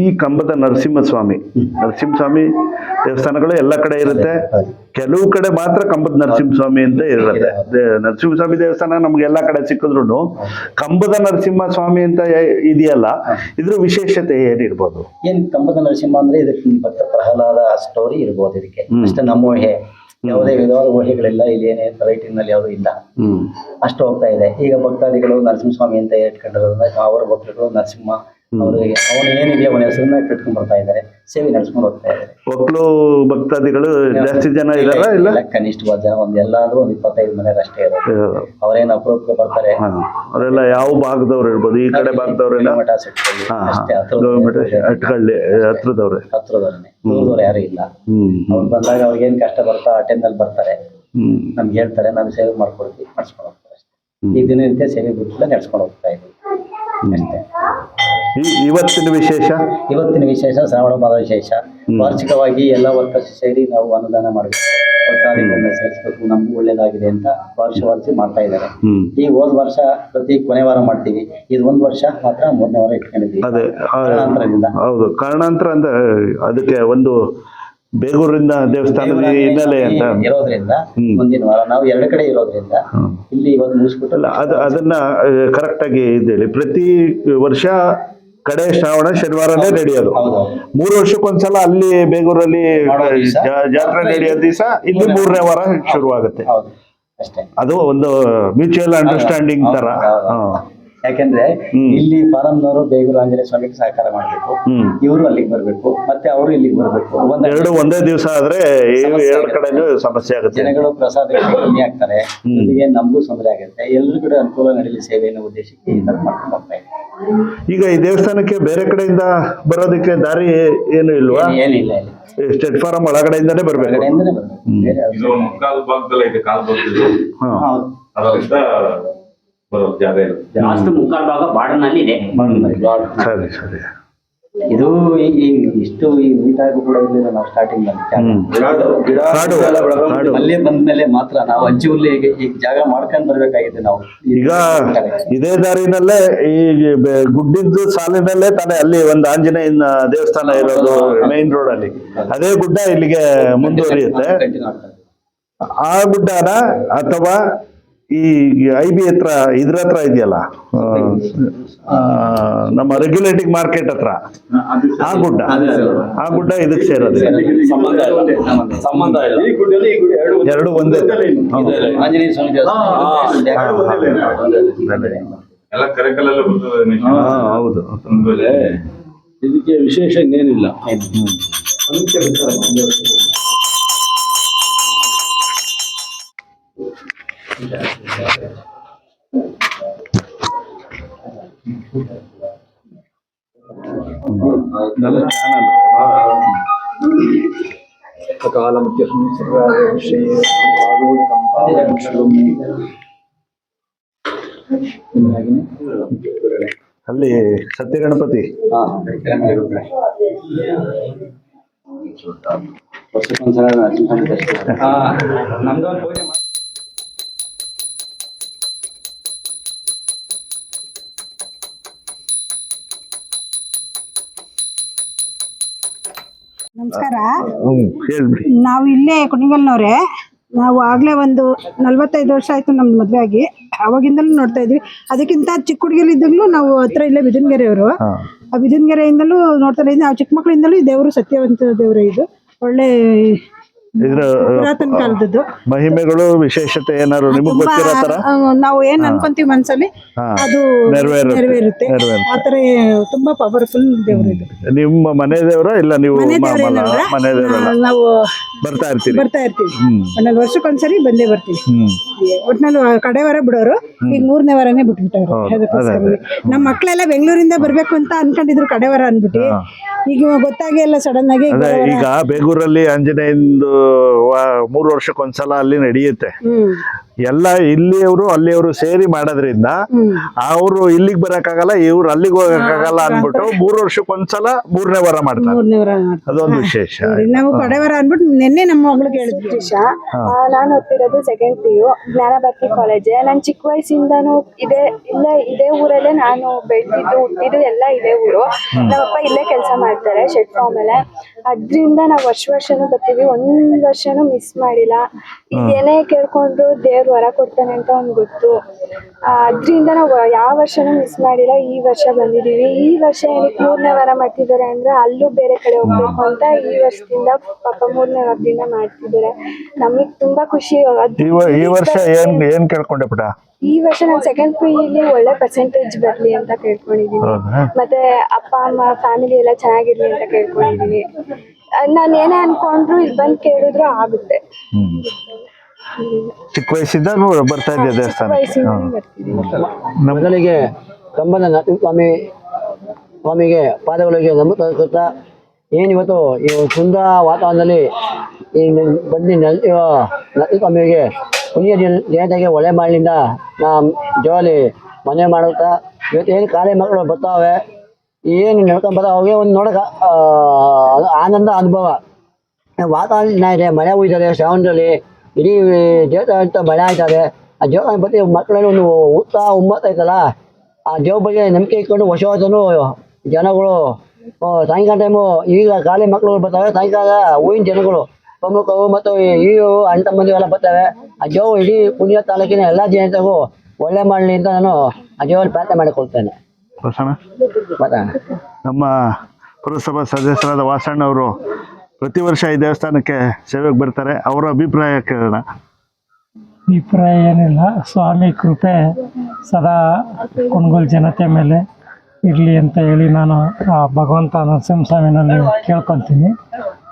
ಈ ಕಂಬದ ನರಸಿಂಹಸ್ವಾಮಿ ನರಸಿಂಹಸ್ವಾಮಿ ದೇವಸ್ಥಾನಗಳು ಎಲ್ಲ ಕಡೆ ಇರುತ್ತೆ. ಕೆಲವು ಕಡೆ ಮಾತ್ರ ಕಂಬದ ನರಸಿಂಹಸ್ವಾಮಿ ಅಂತ ಇರುತ್ತೆ. ನರಸಿಂಹಸ್ವಾಮಿ ದೇವಸ್ಥಾನ ನಮ್ಗೆ ಎಲ್ಲಾ ಕಡೆ ಸಿಕ್ಕಿದ್ರು ಕಂಬದ ನರಸಿಂಹಸ್ವಾಮಿ ಅಂತ ಇದೆಯಲ್ಲ ಇದ್ರ ವಿಶೇಷತೆ ಏನಿರ್ಬೋದು? ಏನ್ ಕಂಬದ ನರಸಿಂಹ ಅಂದ್ರೆ ಇದಕ್ಕೆ ಭಕ್ತ ಪ್ರಹ್ಲಾದ ಸ್ಟೋರಿ ಇರ್ಬೋದು ಇದಕ್ಕೆ. ಅಷ್ಟೇ ನಮ್ಮ ಊಹೆ. ಯಾವುದೇ ವಿಧವಾದ ಊಹೆಗಳಿಲ್ಲ ರೈಟಿಂಗ್ನಲ್ಲಿ ಯಾವುದೂ ಇಲ್ಲ. ಅಷ್ಟು ಹೋಗ್ತಾ ಇದೆ. ಈಗ ಭಕ್ತಾದಿಗಳು ನರಸಿಂಹಸ್ವಾಮಿ ಅಂತ ಇಟ್ಕೊಂಡಿರೋದ್ರಿಂದ ಅವರ ಭಕ್ತರು ನರಸಿಂಹ ಅವ್ರಿಗೆ ಅವನು ಏನಿದೆ ಅವನ ಹೆಸರನ್ನ ಕಟ್ಕೊಂಡ್ ಬರ್ತಾ ಇದ್ದಾರೆ ಸೇವೆ ನಡೆಸ್ಕೊಂಡು ಹೋಗ್ತಾ ಇದ್ದಾರೆ. ಒಕ್ಕಲು ಭಕ್ತಾದಿಗಳು ಜಾಸ್ತಿ ಜನ ಇದಾರ ಇಲ್ಲ ಕನಿಷ್ಠವಾದ ಜನ ಒಂದ್ ಎಲ್ಲಾದ್ರೂ ಒಂದ್ ಇಪ್ಪತ್ತೈದು ಮನೆ ಅಷ್ಟೇ ಇರೋದು. ಅವ್ರೇನ್ ಅಪರೂಪಕ್ಕೆ ಬರ್ತಾರೆ. ಅವರೆಲ್ಲ ಯಾವ ಭಾಗದವ್ರು ಇರ್ಬೋದು ಈ ಕಡೆ ಭಾಗದವ್ರು ಮಠ ಸೆಟ್ಗಳು ಹಾ ಅಷ್ಟೇ ಗೌರ್ಮೆಂಟ್ ಹತ್ರ ಅಟ್ಕಳ್ಳಿ ಹತ್ರದವ್ರೆ. ಹತ್ರದವ್ರನ್ನೇ ದೂರದವ್ರು ಯಾರು ಇಲ್ಲ. ಹ್ಮ್ ಅವ್ರು ಬಂದಾಗ ಅವ್ರಿಗೇನ್ ಕಷ್ಟ ಬರ್ತಾ ಅಟೆಂಡ್ ಅಲ್ಲಿ ಬರ್ತಾರೆ. ಹ್ಮ್. ನಮ್ಗೆ ಹೇಳ್ತಾರೆ ನಾವು ಸೇವೆ ಮಾಡ್ಕೊಡ್ತೀವಿ ನಡ್ಸ್ಕೊಂಡು ಹೋಗ್ತಾರೆ ಅಷ್ಟೇ. ಈ ದಿನನಿತ್ಯ ಸೇವೆ ಬಿಟ್ಟು ನಡ್ಸ್ಕೊಂಡು ಹೋಗ್ತಾ ಇದ್ದೀವಿ. ಅಷ್ಟೇ. ಇವತ್ತಿನ ವಿಶೇಷ? ಇವತ್ತಿನ ವಿಶೇಷ ಶ್ರಾವಣ ಮಾದ ವಿಶೇಷ. ವಾರ್ಷಿಕವಾಗಿ ಎಲ್ಲ ವರ್ಕರ್ಸ್ ಸೇರಿ ನಾವು ಅನುದಾನ ಮಾಡಬೇಕು. ಸೇರಿಸಬೇಕು ನಮ್ಗೂ ಒಳ್ಳೇದಾಗಿದೆ ಅಂತ ವರ್ಷ ವರ್ಷ ಮಾಡ್ತಾ ಇದ್ದಾರೆ. ಈ ಹೋದ್ ವರ್ಷ ಪ್ರತಿ ಕೊನೆ ವಾರ ಮಾಡ್ತೀವಿ. ಇದು ಒಂದ್ ವರ್ಷ ಮಾತ್ರ ಮೂರನೇ ವಾರ ಇಟ್ಕೊಂಡಿದ್ದೀವಿ. ಅದೇ ಹೌದು. ಕಾರಣಾಂತರ ಅಂದ್ರೆ ಅದಕ್ಕೆ ಒಂದು ಬೇಗೂರಿಂದ ದೇವಸ್ಥಾನದ ಹಿನ್ನೆಲೆ ಅಂತ. ಇರೋದ್ರಿಂದ. ಮುಂದಿನ ವಾರ ನಾವು ಎರಡು ಕಡೆ ಇರೋದ್ರಿಂದ ಇಲ್ಲಿ ಇವತ್ತು ಮುಗಿಸ್ಬಿಟ್ಟಲ್ಲ ಅದು ಅದನ್ನ ಕರೆಕ್ಟ್ ಆಗಿ ಇದೇಳಿ ಪ್ರತಿ ವರ್ಷ ಕಡೆ ಶ್ರಾವಣ ಶನಿವಾರನೇ ನಡೆಯೋದು. ಮೂರು ವರ್ಷಕ್ಕೊಂದ್ಸಲ ಅಲ್ಲಿ ಬೇಗೂರಲ್ಲಿ ಜಾತ್ರೆ ನಡೆಯೋ ದಿವಸ ಇಲ್ಲಿ ಮೂರನೇ ವಾರ ಶುರುವಾಗುತ್ತೆ. ಅದು ಒಂದು ಮ್ಯೂಚುವಲ್ ಅಂಡರ್ಸ್ಟ್ಯಾಂಡಿಂಗ್ ತರ. ಯಾಕಂದ್ರೆ. ಇಲ್ಲಿ ಫಾರಂನವರು ಬೇಗೂರು ಆಂಜನೇಯ ಸ್ವಾಮಿಗೆ ಸಹಕಾರ ಮಾಡ್ಬೇಕು. ಹ್ಮ್. ಇವರು ಅಲ್ಲಿಗೆ ಬರ್ಬೇಕು. ಮತ್ತೆ ಅವರು ಇಲ್ಲಿಗೆ ಬರ್ಬೇಕು. ಒಂದೆರಡು ಎರಡು ಒಂದೇ ದಿವಸ ಆದ್ರೆ ಎರಡು ಕಡೆನೂ ಸಮಸ್ಯೆ ಆಗುತ್ತೆ. ಜನಗಳು ಪ್ರಸಾದ ಕಮ್ಮಿ ಆಗ್ತಾರೆ. ಜೊತೆಗೆ ನಮಗೂ ತೊಂದರೆ ಆಗುತ್ತೆ. ಎಲ್ಲರೂ ಕೂಡ ಅನುಕೂಲ ನಡೀಲಿ ಸೇವೆ ಅನ್ನೋ ಉದ್ದೇಶಕ್ಕೆ ಈ ತರ ಮಾಡ್ಕೊಂಡು ಹೋಗ್ತಾ ಈಗ ಈ ದೇವಸ್ಥಾನಕ್ಕೆ ಬೇರೆ ಕಡೆಯಿಂದ ಬರೋದಕ್ಕೆ ದಾರಿ ಏನು ಇಲ್ವಾ? ಏನ್- ಏನಿಲ್ಲ ಇಲ್ಲಿ ಸ್ಟೇಟ್ ಫಾರಂ ಒಳಗಡೆಯಿಂದಾನೇ ಬರ್ಬೇಕು. ಬರ್ಬೇಕು. ಬೇರೆ ಇದು ಮುಕ್ಕಾಲು ಭಾಗದಲ್ಲ ಇದೆ ಕಾಲು ಭಾಗದಲ್ಲಿ ಹೌದು. ಅದರಿಂದ ಬರೋ ಜಾಗ ಇಲ್ಲ ಲಾಸ್ಟ್ ಮುಕ್ಕಾಲು ಭಾಗ ಬಾರ್ಡರ್ನಲ್ಲಿ ಇದೆ. ಸರಿ ಸರಿ. ಇದು ಈ- ಈ ಇಷ್ಟು ಈ ನೀಟಾಗಿ ಕೂಡ ಇರಲಿಲ್ಲ ನಾವು ಸ್ಟಾರ್ಟಿಂಗ್ ಕಾಡು ಬಂದ್ಮೇಲೆ ಮಾತ್ರ ನಾವು ಅಜ್ಜಿ ಹುಲ್ಲಿಗೆ ಈ ಜಾಗ ಮಾಡ್ಕೊಂಡ್ ಬರ್ಬೇಕಾಗಿದೆ ನಾವು. ಈಗ ಇದೇ ದಾರಿನಲ್ಲೇ ಈ ಬೆ- ಗುಡ್ಡದ ಸಾಲಿನಲ್ಲೇ ತಾನೇ ಅಲ್ಲಿ ಒಂದು ಆಂಜನೇಯನ ದೇವಸ್ಥಾನ ಇರೋದು ಮೇನ್ ರೋಡ್ ಅಲ್ಲಿ. ಅದೇ ಗುಡ್ಡ ಇಲ್ಲಿಗೆ ಮುಂದುವರಿಯುತ್ತೆ. ಆಗ್ತದೆ ಆ ಗುಡ್ಡನ ಅಥವಾ ಈ ಐ ಬಿ ಹತ್ರ ಇದ್ರ ಹತ್ರ ಇದೆಯಲ್ಲ? ನಮ್ಮ ರೆಗ್ಯುಲೇಟಿಂಗ್ ಮಾರ್ಕೆಟ್ ಹತ್ರ. ಆ ಗುಡ್ಡ. ಆ ಗುಡ್ಡ ಇದಕ್ಕೆ ಸೇರೋದು. ಸಂಬಂಧ ಸಂಬಂಧ ಇಲ್ಲ. ಈ ಗುಡ್ಡಲ್ಲಿ ಈ ಗುಡಿ ಎರಡು ಒಂದೇ. ಹೌದು. ಇದಕ್ಕೆ ವಿಶೇಷ ದೇವಸ್ಥಾನ ಅಲ್ಲಿ ಸತ್ಯ ಗಣಪತಿ ವರ್ಷಕ್ಕೊಂದ್ಸಲ ನಮ್ದೊಂದು ಪೂಜೆ ನಮಸ್ಕಾರ. ಹ್ಮ್ ಹೇಳ್ಬಿಡಿ ನಾವು ಇಲ್ಲೇ ಕುಣಿಗಲ್ನವ್ರೆ. ನಾವು ಆಗ್ಲೇ ಒಂದು ನಲ್ವತ್ತೈದು ವರ್ಷ ಆಯ್ತು ನಮ್ದು ಮದ್ವೆ ಆಗಿ. ಅವಾಗಿಂದಲೂ ನೋಡ್ತಾ ಇದ್ವಿ. ಅದಕ್ಕಿಂತ ಚಿಕ್ಕ ಹುಡುಗಿಲಿದ್ದಾಗಲೂ ನಾವು ಹತ್ರ ಇಲ್ಲೇ ಬಿದನ್ಗೆರೆಯವರು. ಆ ಬಿದನ್ಗೆರೆಯಿಂದಲೂ ನೋಡ್ತಾ ಇದ್ವಿ. ನಾವು ಚಿಕ್ಕ ಮಕ್ಕಳಿಂದಲೂ ಈ ದೇವರು ಸತ್ಯವಂತ ದೇವರು ಇದು. ಒಳ್ಳೆ ಇದ್ರ ಪುರಾತನ ಕಾಲದದ್ದು ಮಹಿಮೆಗಳು ವಿಶೇಷತೆ ಏನಾದ್ರು ನಿಮಗೆ ಗೊತ್ತಿರೋ ತರ ನಾವು ಏನ್ ಅನ್ಕೊಂತೀವಿ ಮನ್ಸಲ್ಲಿ? ಅದು ನೆರವೇರುತ್ತೆ. ಆತರ ತುಂಬಾ ಪವರ್ಫುಲ್ ದೇವರು ಇದು. ನಿಮ್ಮ ಮನೆ ದೇವರ ಇಲ್ಲ ನೀವು ಮನೆ ನಾವು ಬರ್ತಾ ಇರ್ತೀವಿ ಬರ್ತಾ ಇರ್ತೀವಿ. ಒಂದ್ ಒಂದೊಂದು ವರ್ಷಕ್ಕೊಂದ್ಸರಿ ಬಂದೇ ಬರ್ತೀವಿ. ಒಟ್ನಲ್ಲಿ ಕಡೆ ವಾರ ಬಿಡೋರು ಈಗ ಮೂರನೇ ವಾರನೇ ಬಿಟ್ಬಿಟ್ಟವ್ರು. ನಮ್ಮ ಮಕ್ಕಳೆಲ್ಲ ಬೆಂಗಳೂರಿಂದ ಬರ್ಬೇಕು ಅಂತ ಅನ್ಕೊಂಡಿದ್ರು ಕಡೆ ವಾರ ಅನ್ಬಿಟ್ಟು ಈಗ ಗೊತ್ತಾಗಿ ಎಲ್ಲ ಸಡನ್ ಆಗಿ ಈಗ ಬೇಗೂರಲ್ಲಿ ಆಂಜನೇಯಂದು ಮೂರು ವರ್ಷಕ್ಕೊಂದ್ಸಲ ಅಲ್ಲಿ ನಡೆಯುತ್ತೆ. ಎಲ್ಲ ಇಲ್ಲಿಯವರು ಅಲ್ಲಿಯವರು ಸೇರಿ ಮಾಡೋದ್ರಿಂದ ಅವರು ಇಲ್ಲಿಗೆ ಬರಕ್ಕಾಗಲ್ಲ ಇವ್ರು ಅಲ್ಲಿಗೆ ಹೋಗಕ್ಕಾಗಲ್ಲ ಅನ್ಬಿಟ್ಟು ಮೂರು ವರ್ಷಕ್ಕೊಂದ್ಸಲ ಮೂರನೇ ವಾರ ಮಾಡ್ತಾರೆ. ಮೂರನೇ ವಾರ ಮಾಡ್ತೀವಿ. ಅದೊಂದು ವಿಶೇಷ. ನಾವು ಅನ್ಬಿಟ್ಟು ನಿನ್ನೆ ನಮ್ಮ ಮಗಳು ಕೇಳಿದ್ವಿ ನಾನು ಓದ್ತಿರೋದು second P U Jnanabharathi college ನಾನು ಚಿಕ್ಕ ವಯಸ್ಸಿಂದನೂ ಇದೇ ಇಲ್ಲೇ ಇದೇ ಊರಲ್ಲೇ ನಾನು ಬೆಳೆದಿದ್ದು ಹುಟ್ಟಿದ್ದು ಎಲ್ಲ ಇದೇ ಊರು. ನಮ್ಮಪ್ಪ ಇಲ್ಲೇ ಕೆಲಸ ಮಾಡ್ತಾರೆ ಶೆಡ್ ಫಾರ್ಮ್ ಅಲ್ಲೇ. ಅದ್ರಿಂದ ನಾವು ವರ್ಷ ವರ್ಷನೂ ಬರ್ತೀವಿ. ಒಂದ್ ವರ್ಷನೂ ಮಿಸ್ ಮಾಡಿಲ್ಲ. ಏನೇ ಕೇಳ್ಕೊಂಡ್ರು ದೇವ್ರು ವರ ಕೊಡ್ತಾನೆ ಅಂತ ಅವ್ನಿಗೆ ಗೊತ್ತು. ಅದರಿಂದ ನಾವು ಯಾವ ವರ್ಷನೂ ಮಿಸ್ ಮಾಡಿಲ್ಲ ಈ ವರ್ಷ ಬಂದಿದೀವಿ ಈ ವರ್ಷ ಏನಕ್ಕೆ ಮೂರನೇ ವಾರ ಮಾಡ್ತಿದ್ದಾರೆ ಅಂದ್ರೆ ಅಲ್ಲೂ ಬೇರೆ ಕಡೆ ಹೋಗ್ಬೇಕು ಅಂತ ಈ ವರ್ಷದಿಂದ ಪಾಪ ಮೂರನೇ ವಾರದಿಂದ ಮಾಡ್ತಿದ್ದಾರೆ. ನಮಗ್ ತುಂಬಾ ಖುಷಿ. ಅದ್- ಈ ವರ್ಷ ಏನ್ ಏನ್ ಕೇಳ್ಕೊಂಡೆ ಪುಟ? ಈ ವರ್ಷ ನಾನು ಸೆಕೆಂಡ್ ಪಿ ಒಳ್ಳೆ ಪರ್ಸೆಂಟೇಜ್ ಬರ್ಲಿ ಅಂತ ಕೇಳ್ಕೊಂಡಿದೀನಿ ಮತ್ತೆ ಅಪ್ಪ ಅಮ್ಮ ಫ್ಯಾಮಿಲಿ ಎಲ್ಲ ಚೆನ್ನಾಗಿರ್ಲಿ ಅಂತ ಕೇಳ್ಕೊಂಡಿದೀನಿ ನಾನು ಏನೇ ಅನ್ಕೊಂಡ್ರು ಇಲ್ಲಿ ಬಂದು ಕೇಳಿದ್ರು ಆಗುತ್ತೆ. ಚಿಕ್ಕ ವಯಸ್ಸಿದ್ದಾಗ ಬರ್ತಾ ಇದ್ದೆ ದೇವಸ್ಥಾನ ಮೊದಲಿಗೆ ಕಂಬದ ಸ್ವಾಮಿ ಸ್ವಾಮಿಗೆ ಪಾದಗಳಿಗೆ ನಮಸ್ಕರಿಸುತ್ತಾ ಏನಿವತ್ತು ಈ ಸುಂದರ ವಾತಾವರಣದಲ್ಲಿ ಈ ಬನ್ನಿ ಬಂದು ನೆಲ್ ನರಸಿಂಹ ಸ್ವಾಮಿಗೆ ಪುಣ್ಯ ದೇವತೆಗೆ ಒಳ್ಳೆ ಮಾಡಲಿಂದ ನಾ ಜೋಲಿ ಮನೆ ಮಾಡುತ್ತಾ ಇವತ್ತು ಏನು ಕಾಲೇ ಮಕ್ಕಳು ಬರ್ತಾವೆ ಏನು ನಡ್ಕೊಂಡು ಬರ್ತಾವೆ ಅವಾಗೆ ಒಂದು ನೋಡಕ ಆನಂದ ಅನುಭವ. ವಾತಾವರಣ ಇದೆ ಮಳೆ ಹುಯ್ತದೆ ಶ್ರಾವಣದಲ್ಲಿ ಇಡೀ ದೇವಸ್ಥಾನ ಅಂತ ಭಯ ಆಯ್ತದೆ ಆ ದೇವಸ್ಥಾನ ಬಗ್ಗೆ ಮಕ್ಕಳಲ್ಲಿ ಒಂದು ಉತ್ಸಾಹ ಉಮ್ಮತ್ತ ಐತಲ್ಲ ಆ ದೇವ್ರ ಬಗ್ಗೆ ನಂಬಿಕೆ ಇಟ್ಕೊಂಡು ಹೊಸ ಹೊಸನು ಜನಗಳು ಸಾಯಂಕಾಲ ಟೈಮು ಈಗ ಖಾಲಿ ಮಕ್ಕಳು ಬರ್ತಾವೆ ಸಾಯಂಕಾಲ ಹೂವಿನ ಜನಗಳು. ಪ್ರಮುಖವು ಮತ್ತು ಈ ಅಣ್ಣ ತಮ್ಮಂದಿ ಎಲ್ಲ ಬರ್ತಾವೆ ಆ ದೇವ್ ಇಡೀ ಪುಣ್ಯ ತಾಲೂಕಿನ ಎಲ್ಲ ಜನತೆಗೂ ಒಳ್ಳೆ ಮಾಡಲಿ ಅಂತ ನಾನು ಆ ದೇವರಲ್ಲಿ ಪ್ರಾರ್ಥನೆ ಮಾಡಿಕೊಳ್ತೇನೆ. ನಮ್ಮ ಪುರಸಭಾ ಸದಸ್ಯರಾದ ವಾಸಣ್ಣ ಅವರು ಪ್ರತಿ ವರ್ಷ ಈ ದೇವಸ್ಥಾನಕ್ಕೆ ಸೇವೆಗೆ ಬರ್ತಾರೆ. ಅವರ ಅಭಿಪ್ರಾಯ ಕೇಳೋಣ. ಅಭಿಪ್ರಾಯ ಏನಿಲ್ಲ. ಸ್ವಾಮಿ ಕೃಪೆ ಸದಾ ಕುಣಗೋಲ್ ಜನತೆ ಮೇಲೆ ಇರಲಿ ಅಂತ ಹೇಳಿ ನಾನು ಆ ಭಗವಂತ ನರಸಿಂಹಸ್ವಾಮಿನಲ್ಲಿ ಕೇಳ್ಕೊತೀನಿ.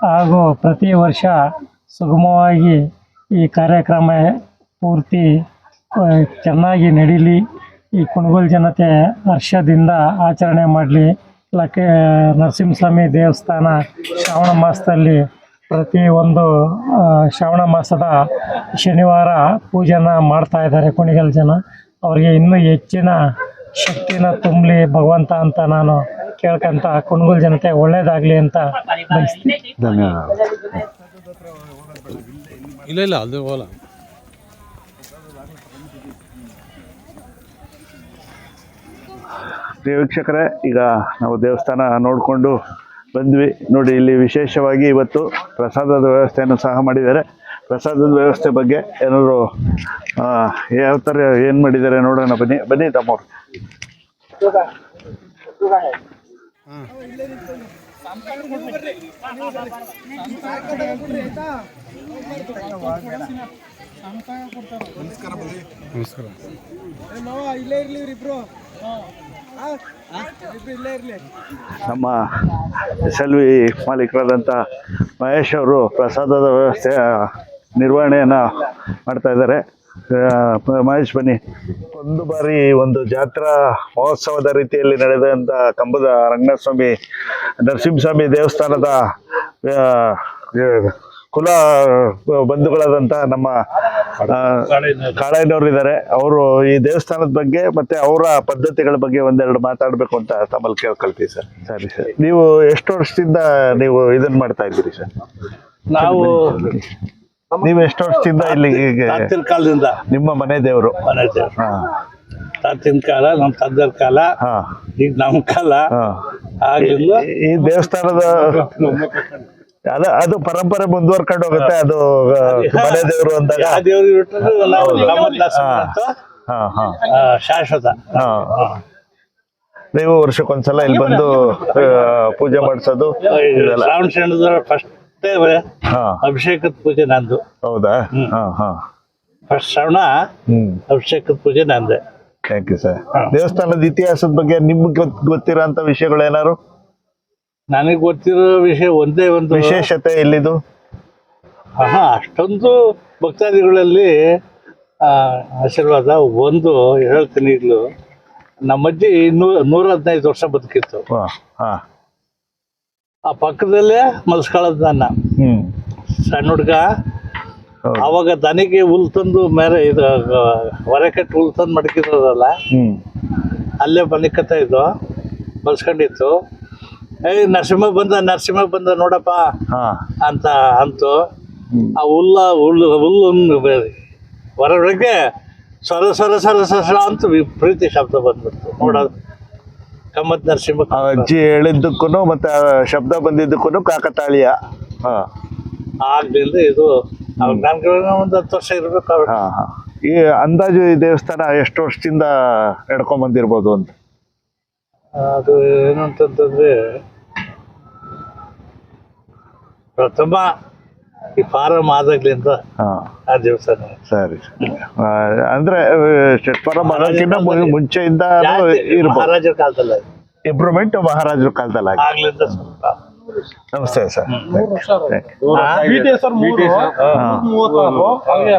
ಹಾಗೂ ಪ್ರತಿ ವರ್ಷ ಸುಗಮವಾಗಿ ಈ ಕಾರ್ಯಕ್ರಮ ಪೂರ್ತಿ ಚೆನ್ನಾಗಿ ನಡೀಲಿ. ಈ ಕುಣಗೋಲ್ ಜನತೆ ಹರ್ಷದಿಂದ ಆಚರಣೆ ಮಾಡಲಿ. ಲಕ್ಕೆ ನರಸಿಂಹಸ್ವಾಮಿ ದೇವಸ್ಥಾನ ಶ್ರಾವಣ ಮಾಸದಲ್ಲಿ ಪ್ರತಿ ಒಂದು ಶ್ರಾವಣ ಮಾಸದ ಶನಿವಾರ ಪೂಜೆನ ಮಾಡ್ತಾ ಇದ್ದಾರೆ ಕುಣಿಗಲ್ ಜನ. ಅವರಿಗೆ ಇನ್ನೂ ಹೆಚ್ಚಿನ ಶಕ್ತಿನ ತುಂಬಲಿ ಭಗವಂತ ಅಂತ ನಾನು ಕೇಳ್ಕೊಂತ ಕುಣಗುಲ್ ಜನತೆ ಒಳ್ಳೇದಾಗ್ಲಿ ಅಂತ ಬಯಸ್ತೀನಿ. ಧನ್ಯವಾದ. ಇಲ್ಲ ಇಲ್ಲ ಅದು ಹೋಗಲ್ಲ. ಪ್ರಿಯ ವೀಕ್ಷಕರೇ ಈಗ ನಾವು ದೇವಸ್ಥಾನ ನೋಡಿಕೊಂಡು ಬಂದ್ವಿ. ನೋಡಿ ಇಲ್ಲಿ ವಿಶೇಷವಾಗಿ ಇವತ್ತು ಪ್ರಸಾದದ ವ್ಯವಸ್ಥೆಯನ್ನು ಸಹ ಮಾಡಿದ್ದಾರೆ. ಪ್ರಸಾದದ ವ್ಯವಸ್ಥೆ ಬಗ್ಗೆ ಏನಾದ್ರು ಯಾವ ಥರ ಏನು ಮಾಡಿದ್ದಾರೆ ನೋಡೋಣ. ಬನ್ನಿ ಬನ್ನಿ ತಮ್ಮವ್ರು. ನಮಸ್ಕಾರ. ನಮ್ಮ ಎಸ್ ಎಲ್ ವಿ ಮಾಲೀಕರಾದಂಥ ಮಹೇಶ್ ಅವರು ಪ್ರಸಾದದ ವ್ಯವಸ್ಥೆ ನಿರ್ವಹಣೆಯನ್ನು ಮಾಡ್ತಾ ಇದ್ದಾರೆ. ಮಹೇಶ್ ಬನ್ನಿ. ಒಂದು ಬಾರಿ ಒಂದು ಜಾತ್ರಾ ಮಹೋತ್ಸವದ ರೀತಿಯಲ್ಲಿ ನಡೆದಂಥ ಕಂಬದ ರಂಗನಾಥ ರಂಗನಾಥಸ್ವಾಮಿ ನರಸಿಂಹಸ್ವಾಮಿ ದೇವಸ್ಥಾನದ ಕುಲ ಬಂಧುಗಳಾದಂಥ ನಮ್ಮ ಕಾಳಯ್ಯನವರು ಇದ್ದಾರೆ. ಅವರು ಈ ದೇವಸ್ಥಾನದ ಬಗ್ಗೆ ಮತ್ತೆ ಅವರ ಪದ್ಧತಿಗಳ ಬಗ್ಗೆ ಒಂದೆರಡು ಮಾತಾಡಬೇಕು ಅಂತ ತಮ್ಮಲ್ಲಿ ಕೇಳ್ಕೊಳ್ತೀವಿ ಸರ್. ಸರಿ ಸರ್. ನೀವು ಎಷ್ಟು ವರ್ಷದಿಂದ ನೀವು ಇದನ್ನ ಮಾಡ್ತಾ ಇದ್ದೀರಿ ಸರ್? ನಾವು ನೀವು ಎಷ್ಟು ವರ್ಷದಿಂದ ಇಲ್ಲಿ ಕಾಲದಿಂದ. ನಿಮ್ಮ ಮನೆ ದೇವರು. ಮನೆ ದೇವರು. ಹಾ. ತಾತಿನ ಕಾಲ ನಮ್ಮ ತಂದರ ಕಾಲ ಹಾ. ಈಗ ನಮ್ಮ ಕಾಲ. ಈ ದೇವಸ್ಥಾನದ ಅದ ಅದು ಪರಂಪರೆ ಮುಂದುವರ್ಕೊಂಡು ಹೋಗುತ್ತೆ ಅದು ಮನೆ ದೇವರು ಅಂದಾಗ. ಶಾಶ್ವತ. ಹಾ. ನೀವು ವರ್ಷಕ್ಕೊಂದ್ಸಲ ಇಲ್ಲಿ ಬಂದು ಆ, ಪೂಜೆ ಮಾಡಿಸೋದು. ಫಸ್ಟ್ ಹಾ. ಅಭಿಷೇಕದ ಪೂಜೆ ನಂದು. ಹೌದಾ? ಹಾ ಹಾ. ಫಸ್ಟ್ ಶ್ರವಣ ಹ್ಮ್. ಅಭಿಷೇಕದ ಪೂಜೆ ನಂದೆ. ಥ್ಯಾಂಕ್ ಯು ಸರ್ ದೇವಸ್ಥಾನದ ಇತಿಹಾಸದ ಬಗ್ಗೆ ನಿಮ್ಗೆ ಗೊತ್ ಗೊತ್ತಿರೋ ಅಂತ ವಿಷಯಗಳು ಏನಾರು ನನಗೆ ಗೊತ್ತಿರೋ ವಿಷಯ ಒಂದೇ ಒಂದು. ವಿಶೇಷತೆ ಎಲ್ಲಿದು? ಹಾ ಅಷ್ಟೊಂದು ಭಕ್ತಾದಿಗಳಲ್ಲಿ ಆ, ಆಶೀರ್ವಾದ ಒಂದು ಹೇಳ್ತೀನಿ ಈಗಲೂ ನಮ್ಮ ಅಜ್ಜಿ ನೂ ನೂರ ಹದಿನೈದು ವರ್ಷ ಬದುಕಿತ್ತು. ಹಾ ಹಾ. ಆ ಪಕ್ಕದಲ್ಲೇ ಮಲ್ಸ್ಕೊಳ್ಳೋದು ನನ್ನ ಹ್ಮ್. ಸಣ್ಣ ಹುಡುಗ. ಹೌದು. ಅವಾಗ ದನಿಗೆ ಹುಲ್ ತಂದು ಮೇಲೆ ಇದು ಹೊರೆ ಕಟ್ಟಿ ಹುಲ್ ತಂದು ಮಡಕಿರೋದಲ್ಲ ಹ್ಮ್. ಅಲ್ಲೇ ಬನಿಕತ್ತ ಇದ್ದು ಮಲ್ಸ್ಕೊಂಡಿತ್ತು. ಏಯ್ ನರಸಿಂಹ ಬಂದ ನರಸಿಂಹ ಬಂದ ನೋಡಪ್ಪ ಹಾ. ಅಂತ ಅಂತು ಆ ಹುಲ್ಲ ಹುಲ್ಲು ಹುಲ್ಲು ಹೊರಗಡೆಗೆ ಸರ ಸರ ಸರ ಸರ ಅಂತ ಪ್ರೀತಿ ಶಬ್ದ ಬಂದ್ಬಿಡ್ತು. ನೋಡೋದು ಕಮ್ಮತ್ ನರಸಿಂಹ. ಆ ಅಜ್ಜಿ ಹೇಳಿದ್ದಕ್ಕೂ ಮತ್ತೆ ಆ ಶಬ್ದ ಬಂದಿದ್ದಕ್ಕೂ ಕಾಕತಾಳೀಯ. ಹಾ. ಆಗ್ಲಿಂದ ಇದು. ಒಂದು ಹತ್ತು ವರ್ಷ ಇರ್ಬೇಕು ಹಾ ಹಾ. ಈ ಅಂದಾಜು ಈ ದೇವಸ್ಥಾನ ಎಷ್ಟು ವರ್ಷದಿಂದ ನಡ್ಕೊಂಡ್ ಬಂದಿರ್ಬೋದು ಅಂತ? ಅದು ಏನು ಅಂತಂತಂದ್ರೆ ಪ್ರಥಮ ಈ ಫಾರಂ ಆದಾಗ್ಲಿಂದ ಹಾ. ಆ ದಿವಸ ಸರಿ ಆ, ಅಂದ್ರೆ ಷಟ್ಪರ ಮಾಡೋಕ್ಕಿಂತ ಮು- ಮುಂಚೆಯಿಂದ ಇರ್ಬೋದು. ಮಹಾರಾಜರ ಕಾಲದಲ್ಲಿ ಇಂಪ್ರೂವ್ಮೆಂಟ್ ಮಹಾರಾಜರ ಕಾಲದಲ್ಲಿ ಆಗಿದೆ. ಆಗ್ಲಿಂದ ಸ್ವಲ್ಪ. ನಮಸ್ತೆ ಸರ್.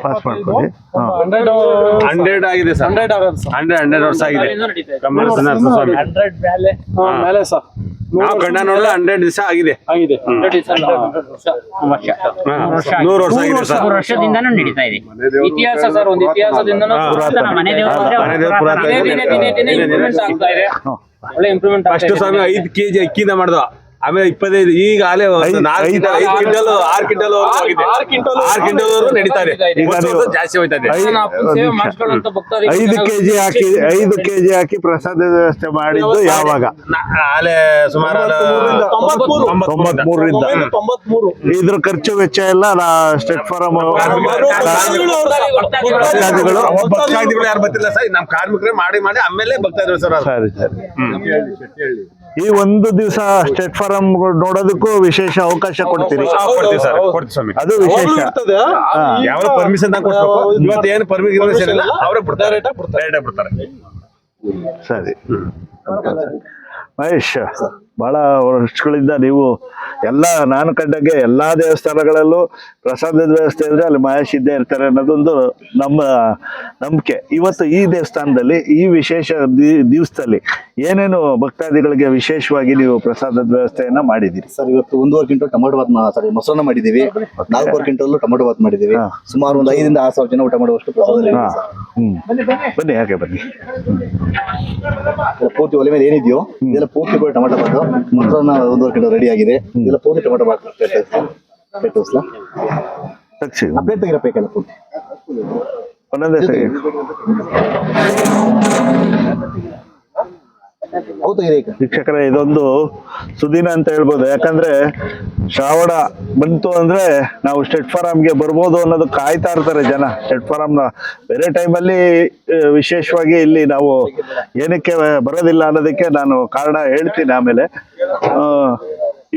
ಪಾಸ್ ಮಾಡ್ಕೊಳ್ಳಿ ಹಾ. ಹಂಡ್ರೆಡ್ ಆಗಿದೆ ಸರ್. ಹಂಡ್ರೆಡ್ ಹಂಡ್ರೆಡ್ ಹಂಡ್ರೆಡ್ ವರ್ಷ ಆಗಿದೆ. ಸ್ವಾಮಿ. ಹಂಡ್ರೆಡ್ ಮೇಲೆ. ಮೇಲೆ ಸರ್. ನಾವು ಕಣ್ಣ ನೋಡಲು ಹಂಡ್ರೆಡ್ ದಿವಸ ಆಗಿದೆ. ಆಗಿದೆ. ವರ್ಷ. ನೂರು ವರ್ಷ ಆಗಿದೆ ಸರ್. ಮೂರು ವರ್ಷದಿಂದನೂ ನಡೀತಾ ಇದೆ. ಇತಿಹಾಸ ಸರ್ ಒಂದು ಇತಿಹಾಸದಿಂದನೂ ಪುರಾತನ ಮನೆ ದೇವರು ಅಂದ್ರೆ ಮನೆ ದೇವ್ರು ಪುರಾತನ. ದಿನೇ ದಿನೇ ದಿನೇ ದಿನೇ ಆಗ್ತಾ ಇದೆ. ಒಳ್ಳೆ ಇಂಪ್ರೂವ್ಮೆಂಟ್ ಫಸ್ಟ್ ಸ್ವಾಮಿ ಐದ್ ಕೆಜಿ ಅಕ್ಕಿಯಿಂದ ಮಾಡ್ದ. ಆಮೇಲೆ ಇಪ್ಪತ್ತೈದು ಈಗ ಆಲೆ ಐದ್- ನಾಲ್ಕು ಐದ್- ಐದು ಕ್ವಿಂಟಲ್ ಆರು ಕ್ವಿಂಟಲ್ ಆಗಿದೆ ಆರು ಕ್ವಿಂಟಲ್ ವರೆಗೂ ನಡೀತಾ ಇದೆ. ಈಗ ವರ್ಷ ನೀವು- ವರ್ಷ ಜಾಸ್ತಿ ಹೋಯ್ತದೆ. ಐದು ಕೆಜಿ ಹಾಕಿ ಐದು ಕೆಜಿ ಹಾಕಿ ಪ್ರಸಾದ ವ್ಯವಸ್ಥೆ ಮಾಡಿದ್ದು ಯಾವಾಗ? ಆಲೆ ಸುಮಾರು ತೊಂಬತ್ಮೂರರಿಂದ ಇದ್ರ ಖರ್ಚು ವೆಚ್ಚ ಎಲ್ಲ ನಾ ಸ್ಟೇಟ್ ಫಾರಂ ಭಕ್ತಾದಿಗಳು ಭಕ್ತಾದಿಗಳು ಯಾರು ಬರ್ತಿಲ್ಲ ಸರ್. ನಮ್ ಕಾರ್ಮಿಕರೇ ಮಾಡಿ ಮಾಡಿ ಆಮೇಲೆ ಭಕ್ತಾದಿಗಳು ಸರ್ ಸರಿ ಸರಿ. ಸರಿ ಈ ಒಂದು ದಿವಸ ಸ್ಟೇಟ್ ಫಾರಂ ನೋಡೋದಕ್ಕೂ ವಿಶೇಷ ಅವಕಾಶ ಕೊಡ್ತೀರಿ. ಅದು ವಿಶೇಷ. ಯಾವ ಪರ್ಮಿಷನ್ ಕೊಡ್ಬೇಕು ಇವತ್ತು ಏನು ಪರ್ಮಿಷನ್ ಇಲ್ಲ ಅವರೇ ಬಿಡ್ತಾರೆ ಡೈರೆಕ್ಟ್ ಬಿಡ್ತಾರೆ. ಸರಿ. ಮಹೇಶ್ ಬಹಳ ವರ್ಷಗಳಿಂದ ನೀವು ಎಲ್ಲ ನಾನು ಕಂಡಂಗೆ ಎಲ್ಲಾ ದೇವಸ್ಥಾನಗಳಲ್ಲೂ ಪ್ರಸಾದದ ವ್ಯವಸ್ಥೆ ಇದ್ರೆ ಅಲ್ಲಿ ಮಹೇಶ್ ಇದ್ದೇ ಇರ್ತಾರೆ ಅನ್ನೋದೊಂದು ನಮ್ಮ ನಂಬಿಕೆ. ಇವತ್ತು ಈ ದೇವಸ್ಥಾನದಲ್ಲಿ ಈ ವಿಶೇಷ ದಿವಸದಲ್ಲಿ ಏನೇನು ಭಕ್ತಾದಿಗಳಿಗೆ ವಿಶೇಷವಾಗಿ ನೀವು ಪ್ರಸಾದದ ವ್ಯವಸ್ಥೆಯನ್ನ ಮಾಡಿದ್ದೀರಿ? ಸರ್ ಇವತ್ತು ಒಂದೂವರೆ ಕ್ವಿಂಟಲ್ ಟೊಮೆಟೊ ಬಾತ್ ಸರಿ ಮೊಸರನ್ನ ಮಾಡಿದೀವಿ ನಾಲ್ಕೂವರೆ ಕ್ವಿಂಟಲ್ ಟೊಮೆಟೊ ಬಾತ್ ಮಾಡಿದೀವಿ ಸುಮಾರು ಒಂದು ಐದರಿಂದ ಆರು ಸಾವಿರ ಜನ ಊಟ ಮಾಡುವಷ್ಟು ಪ್ರಸಾದ ಬನ್ನಿ ಹಾಗೆ ಬನ್ನಿ. ಪೂರ್ತಿ ಒಲೆ ಮೇಲೆ ಏನಿದೆಯೋ ಇದೆಲ್ಲ ಪೂರ್ತಿ ಕೂಡ ಟೊಮೆಟೊ ಬಾತ್ ಮೊಸರನ್ನ ಒಂದೂವರೆ ಕ್ವಿಂಟಲ್ ರೆಡಿ ಆಗಿದೆ. ಇದೆಲ್ಲ ಪೂರ್ತಿ ಟೊಮೆಟೊ ಬಾತ್ ಪ್ಲೇಟ್ ತೆಗಿರಬೇಕಲ್ಲ ಪೂರ್ತಿ? ಒಂದೊಂದೇ ವೀಕ್ಷಕರೇ, ಇದೊಂದು ಸುದಿನ ಅಂತ ಹೇಳ್ಬೋದು. ಯಾಕಂದ್ರೆ ಶ್ರಾವಣ ಬಂತು ಅಂದ್ರೆ ನಾವು ಸ್ಟೆಟ್ ಫಾರಮ್ಗೆ ಬರ್ಬೋದು ಅನ್ನೋದು ಕಾಯ್ತಾ ಇರ್ತಾರೆ ಜನ. ಸ್ಟೆಟ್ ಫಾರಮ್ನ ಬೇರೆ ಟೈಮಲ್ಲಿ ವಿಶೇಷವಾಗಿ ಇಲ್ಲಿ ನಾವು ಏನಕ್ಕೆ ಬರೋದಿಲ್ಲ ಅನ್ನೋದಕ್ಕೆ ನಾನು ಕಾರಣ ಹೇಳ್ತೀನಿ ಆಮೇಲೆ.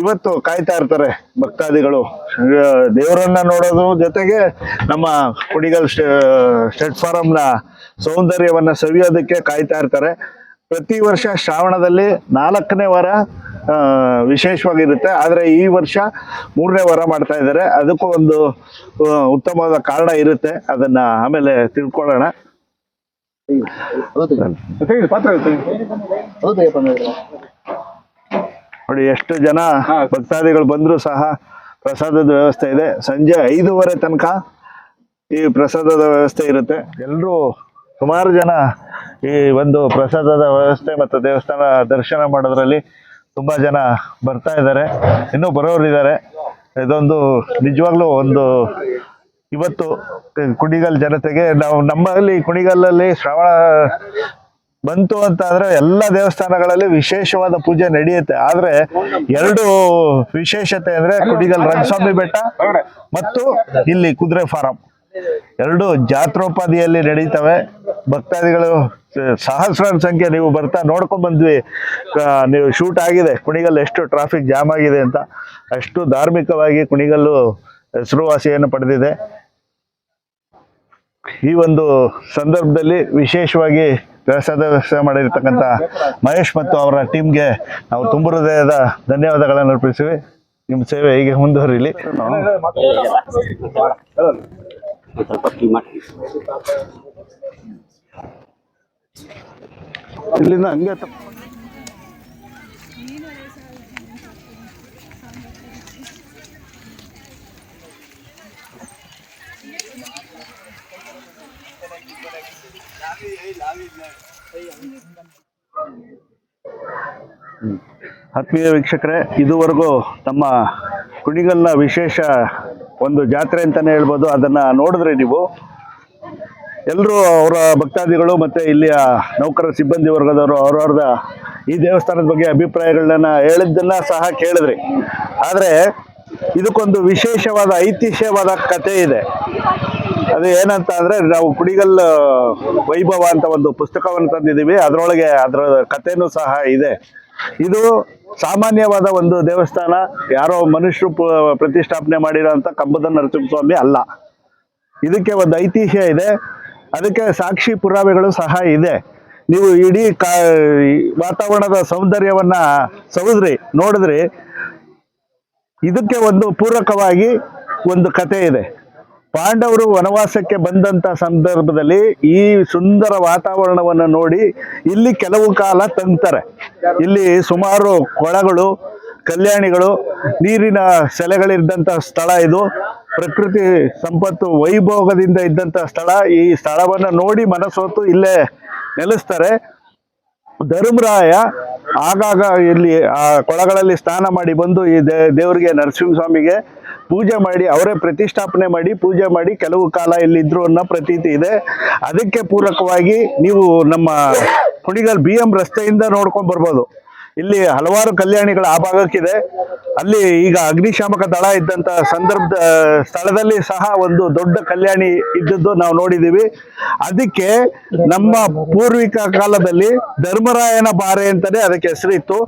ಇವತ್ತು ಕಾಯ್ತಾ ಇರ್ತಾರೆ ಭಕ್ತಾದಿಗಳು. ದೇವರನ್ನ ನೋಡೋದು ಜೊತೆಗೆ ನಮ್ಮ ಕುಡಿಗಲ್ ಸ್ಟೆಟ್ ಫಾರಮ್ನ ಸೌಂದರ್ಯವನ್ನ ಸವಿಯೋದಕ್ಕೆ ಕಾಯ್ತಾ ಇರ್ತಾರೆ. ಪ್ರತಿ ವರ್ಷ ಶ್ರಾವಣದಲ್ಲಿ ನಾಲ್ಕನೇ ವಾರ ವಿಶೇಷವಾಗಿರುತ್ತೆ. ಆದರೆ ಈ ವರ್ಷ ಮೂರನೇ ವಾರ ಮಾಡ್ತಾ ಇದ್ದಾರೆ. ಅದಕ್ಕೂ ಒಂದು ಉತ್ತಮವಾದ ಕಾರಣ ಇರುತ್ತೆ. ಅದನ್ನ ಆಮೇಲೆ ತಿಳ್ಕೊಳ್ಳೋಣ. ನೋಡಿ, ಎಷ್ಟು ಜನ ಭಕ್ತಾದಿಗಳು ಬಂದರೂ ಸಹ ಪ್ರಸಾದದ ವ್ಯವಸ್ಥೆ ಇದೆ. ಸಂಜೆ ಐದೂವರೆ ತನಕ ಈ ಪ್ರಸಾದದ ವ್ಯವಸ್ಥೆ ಇರುತ್ತೆ. ಎಲ್ಲರೂ ಸುಮಾರು ಜನ ಈ ಒಂದು ಪ್ರಸಾದದ ವ್ಯವಸ್ಥೆ ಮತ್ತು ದೇವಸ್ಥಾನ ದರ್ಶನ ಮಾಡೋದ್ರಲ್ಲಿ ತುಂಬ ಜನ ಬರ್ತಾ ಇದ್ದಾರೆ. ಇನ್ನೂ ಬರೋರು ಇದ್ದಾರೆ ಇದೊಂದು ನಿಜವಾಗ್ಲೂ ಒಂದು ಇವತ್ತು ಕುಣಿಗಲ್ ಜನತೆಗೆ ನಾವು ನಮ್ಮಲ್ಲಿ ಕುಣಿಗಲ್ಲಲ್ಲಿ ಶ್ರಾವಣ ಬಂತು ಅಂತ ಅಂದ್ರೆ ಎಲ್ಲ ದೇವಸ್ಥಾನಗಳಲ್ಲಿ ವಿಶೇಷವಾದ ಪೂಜೆ ನಡೆಯುತ್ತೆ. ಆದ್ರೆ ಎರಡು ವಿಶೇಷತೆ ಅಂದ್ರೆ ಕುಡಿಗಲ್ ರಂಗಸ್ವಾಮಿ ಬೆಟ್ಟ ಮತ್ತು ಇಲ್ಲಿ ಕುದುರೆ ಫಾರಂ. ಎರಡು ಜಾತ್ರೋಪಾದಿಯಲ್ಲಿ ನಡೀತವೆ. ಭಕ್ತಾದಿಗಳು, ಸಹಸ್ರಾರು ಸಂಖ್ಯೆ ನೀವು ಬರ್ತಾ ನೋಡ್ಕೊಂಡ್ ಬಂದ್ವಿ. ನೀವು ಶೂಟ್ ಆಗಿದೆ. ಕುಣಿಗಲ್ ಎಷ್ಟು ಟ್ರಾಫಿಕ್ ಜಾಮ್ ಆಗಿದೆ ಅಂತ. ಅಷ್ಟು ಧಾರ್ಮಿಕವಾಗಿ ಕುಣಿಗಲ್ಲು ಹೆಸರುವಾಸಿಯನ್ನು ಪಡೆದಿದೆ. ಈ ಒಂದು ಸಂದರ್ಭದಲ್ಲಿ ವಿಶೇಷವಾಗಿ ವ್ಯವಸ್ಥೆ ಮಾಡಿರ್ತಕ್ಕಂಥ ಮಹೇಶ್ ಮತ್ತು ಅವರ ಟೀಮ್ಗೆ ನಾವು ತುಂಬ ಹೃದಯದ ಧನ್ಯವಾದಗಳನ್ನು ಅರ್ಪಿಸ್ತೀವಿ ನಿಮ್ಮ ಸೇವೆ ಹೀಗೆ ಮುಂದುವರಿಲಿ. ಇಲ್ಲಿಂದ ಹಂಗೆ ಆತ್ಮೀಯ ವೀಕ್ಷಕರೇ, ಇದುವರೆಗೂ ನಮ್ಮ ಕುಣಿಗಲ್ನ ವಿಶೇಷ ಒಂದು ಜಾತ್ರೆ ಅಂತಲೇ ಹೇಳ್ಬೋದು. ಅದನ್ನು ನೋಡಿದ್ರೆ ನೀವು. ಎಲ್ಲರೂ ಅವರ ಭಕ್ತಾದಿಗಳು ಮತ್ತು ಇಲ್ಲಿಯ ನೌಕರ ಸಿಬ್ಬಂದಿ ವರ್ಗದವರು ಅವ್ರವ್ರದ ಈ ದೇವಸ್ಥಾನದ ಬಗ್ಗೆ ಅಭಿಪ್ರಾಯಗಳನ್ನ ಹೇಳಿದ್ದನ್ನ ಸಹ ಕೇಳಿದ್ರಿ. ಆದರೆ ಇದಕ್ಕೊಂದು ವಿಶೇಷವಾದ ಐತಿಹ್ಯವಾದ ಕಥೆ ಇದೆ. ಅದು ಏನಂತ ಅಂದರೆ ನಾವು ಕುಡಿಗಲ್ ವೈಭವ ಅಂತ ಒಂದು ಪುಸ್ತಕವನ್ನು ತಂದಿದ್ದೀವಿ. ಅದರೊಳಗೆ ಅದರ ಕಥೆನೂ ಸಹ ಇದೆ. ಇದು ಸಾಮಾನ್ಯವಾದ ಒಂದು ದೇವಸ್ಥಾನ. ಯಾರೋ ಮನುಷ್ಯರು ಪ್ರತಿಷ್ಠಾಪನೆ ಮಾಡಿರೋಂಥ ಕಂಬದ ನರಸಿಂಹಸ್ವಾಮಿ ಅಲ್ಲ. ಇದಕ್ಕೆ ಒಂದು ಐತಿಹ್ಯ ಇದೆ. ಅದಕ್ಕೆ ಸಾಕ್ಷಿ ಪುರಾವೆಗಳು ಸಹ ಇದೆ. ನೀವು ಇಡೀ ಕಾ, ವಾತಾವರಣದ ಸೌಂದರ್ಯವನ್ನ ಸವಿದ್ರಿ, ನೋಡಿದ್ರಿ. ಇದಕ್ಕೆ ಒಂದು ಪೂರಕವಾಗಿ ಒಂದು ಕತೆ ಇದೆ. ಪಾಂಡವರು ವನವಾಸಕ್ಕೆ ಬಂದಂತ ಸಂದರ್ಭದಲ್ಲಿ ಈ ಸುಂದರ ವಾತಾವರಣವನ್ನು ನೋಡಿ ಇಲ್ಲಿ ಕೆಲವು ಕಾಲ ತಂಗ್ತಾರೆ ಇಲ್ಲಿ ಸುಮಾರು ಕೊಳಗಳು, ಕಲ್ಯಾಣಿಗಳು, ನೀರಿನ ಸೆಲೆಗಳಿದ್ದಂಥ ಸ್ಥಳ ಇದು. ಪ್ರಕೃತಿ ಸಂಪತ್ತು ವೈಭೋಗದಿಂದ ಇದ್ದಂಥ ಸ್ಥಳ. ಈ ಸ್ಥಳವನ್ನು ನೋಡಿ ಮನಸ್ಸೊತ್ತು ಇಲ್ಲೇ ನೆಲೆಸ್ತಾರೆ. ಧರ್ಮರಾಯ ಆಗಾಗ ಇಲ್ಲಿ ಆ ಕೊಳಗಳಲ್ಲಿ ಸ್ನಾನ ಮಾಡಿ ಬಂದು ಈ ದೇವರಿಗೆ ದೇವರಿಗೆ ನರಸಿಂಹಸ್ವಾಮಿಗೆ ಪೂಜೆ ಮಾಡಿ, ಅವರೇ ಪ್ರತಿಷ್ಠಾಪನೆ ಮಾಡಿ, ಪೂಜೆ ಮಾಡಿ ಕೆಲವು ಕಾಲ ಇಲ್ಲಿದ್ರು ಅನ್ನೋ ಪ್ರತೀತಿ ಇದೆ. ಅದಕ್ಕೆ ಪೂರಕವಾಗಿ ನೀವು ನಮ್ಮ ಕುಣಿಗಲ್ ಬಿ ಎಂ ರಸ್ತೆಯಿಂದ ನೋಡ್ಕೊಂಡು ಬರ್ಬೋದು. ಇಲ್ಲಿ ಹಲವಾರು ಕಲ್ಯಾಣಿಗಳ ಆ ಭಾಗಕ್ಕಿದೆ. ಅಲ್ಲಿ ಈಗ ಅಗ್ನಿಶಾಮಕ ದಳ ಇದ್ದಂತ ಸಂದರ್ಭದ ಸ್ಥಳದಲ್ಲಿ ಸಹ ಒಂದು ದೊಡ್ಡ ಕಲ್ಯಾಣಿ ಇದ್ದದ್ದು ನಾವು ನೋಡಿದೀವಿ ಅದಕ್ಕೆ ನಮ್ಮ ಪೂರ್ವಿಕ ಕಾಲದಲ್ಲಿ ಧರ್ಮರಾಯನ ಬಾರೆ ಅಂತಾನೆ ಅದಕ್ಕೆ ಹೆಸರಿತ್ತು.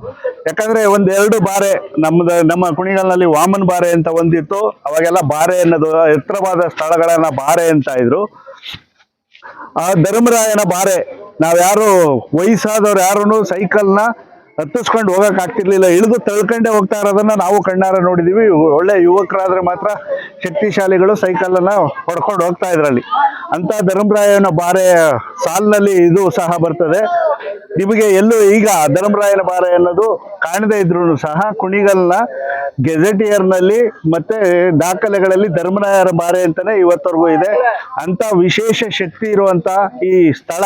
ಯಾಕಂದ್ರೆ ಒಂದೆರಡು ಬಾರೆ, ನಮ್ದ, ನಮ್ಮ ಕುಣಿಗಲ್ನಲ್ಲಿ ವಾಮನ್ ಬಾರೆ ಅಂತ ಒಂದಿತ್ತು. ಅವಾಗೆಲ್ಲ ಬಾರೆ ಅನ್ನೋದು ಎತ್ತರವಾದ ಸ್ಥಳಗಳನ್ನ ಬಾರೆ ಅಂತ ಇದ್ರು. ಆ ಧರ್ಮರಾಯನ ಬಾರೆ, ನಾವ್ಯಾರು ವಯಸ್ಸಾದವ್ರು ಯಾರು ಸೈಕಲ್ನ ಹತ್ತಿಸ್ಕೊಂಡು ಹೋಗಕ್ ಆಗ್ತಿರ್ಲಿಲ್ಲ. ಇಳಿದು ತಳ್ಕೊಂಡೇ ಹೋಗ್ತಾ ಇರೋದನ್ನ ನಾವು ಕಣ್ಣಾರ ನೋಡಿದೀವಿ. ಒಳ್ಳೆ ಯುವಕರಾದ್ರೆ ಮಾತ್ರ ಶಕ್ತಿಶಾಲಿಗಳು ಸೈಕಲ್ ಅನ್ನ ಹೊಡ್ಕೊಂಡು ಹೋಗ್ತಾ ಇದ್ರಲ್ಲಿ. ಅಂತ ಧರ್ಮರಾಯನ ಬಾರೆ ಸಾಲಿನಲ್ಲಿ ಇದು ಸಹ ಬರ್ತದೆ. ನಿಮಗೆ ಎಲ್ಲೂ ಈಗ ಧರ್ಮರಾಯನ ಬಾರೆ ಅನ್ನೋದು ಕಾಣದೇ ಇದ್ರು ಸಹ ಕುಣಿಗಲ್ನ ಗೆಜೆಟಿಯರ್ನಲ್ಲಿ ಮತ್ತೆ ದಾಖಲೆಗಳಲ್ಲಿ ಧರ್ಮರಾಯರ ಬಾರೆ ಅಂತಾನೆ ಇವತ್ತವರೆಗೂ ಇದೆ. ಅಂತ ವಿಶೇಷ ಶಕ್ತಿ ಇರುವಂತ ಈ ಸ್ಥಳ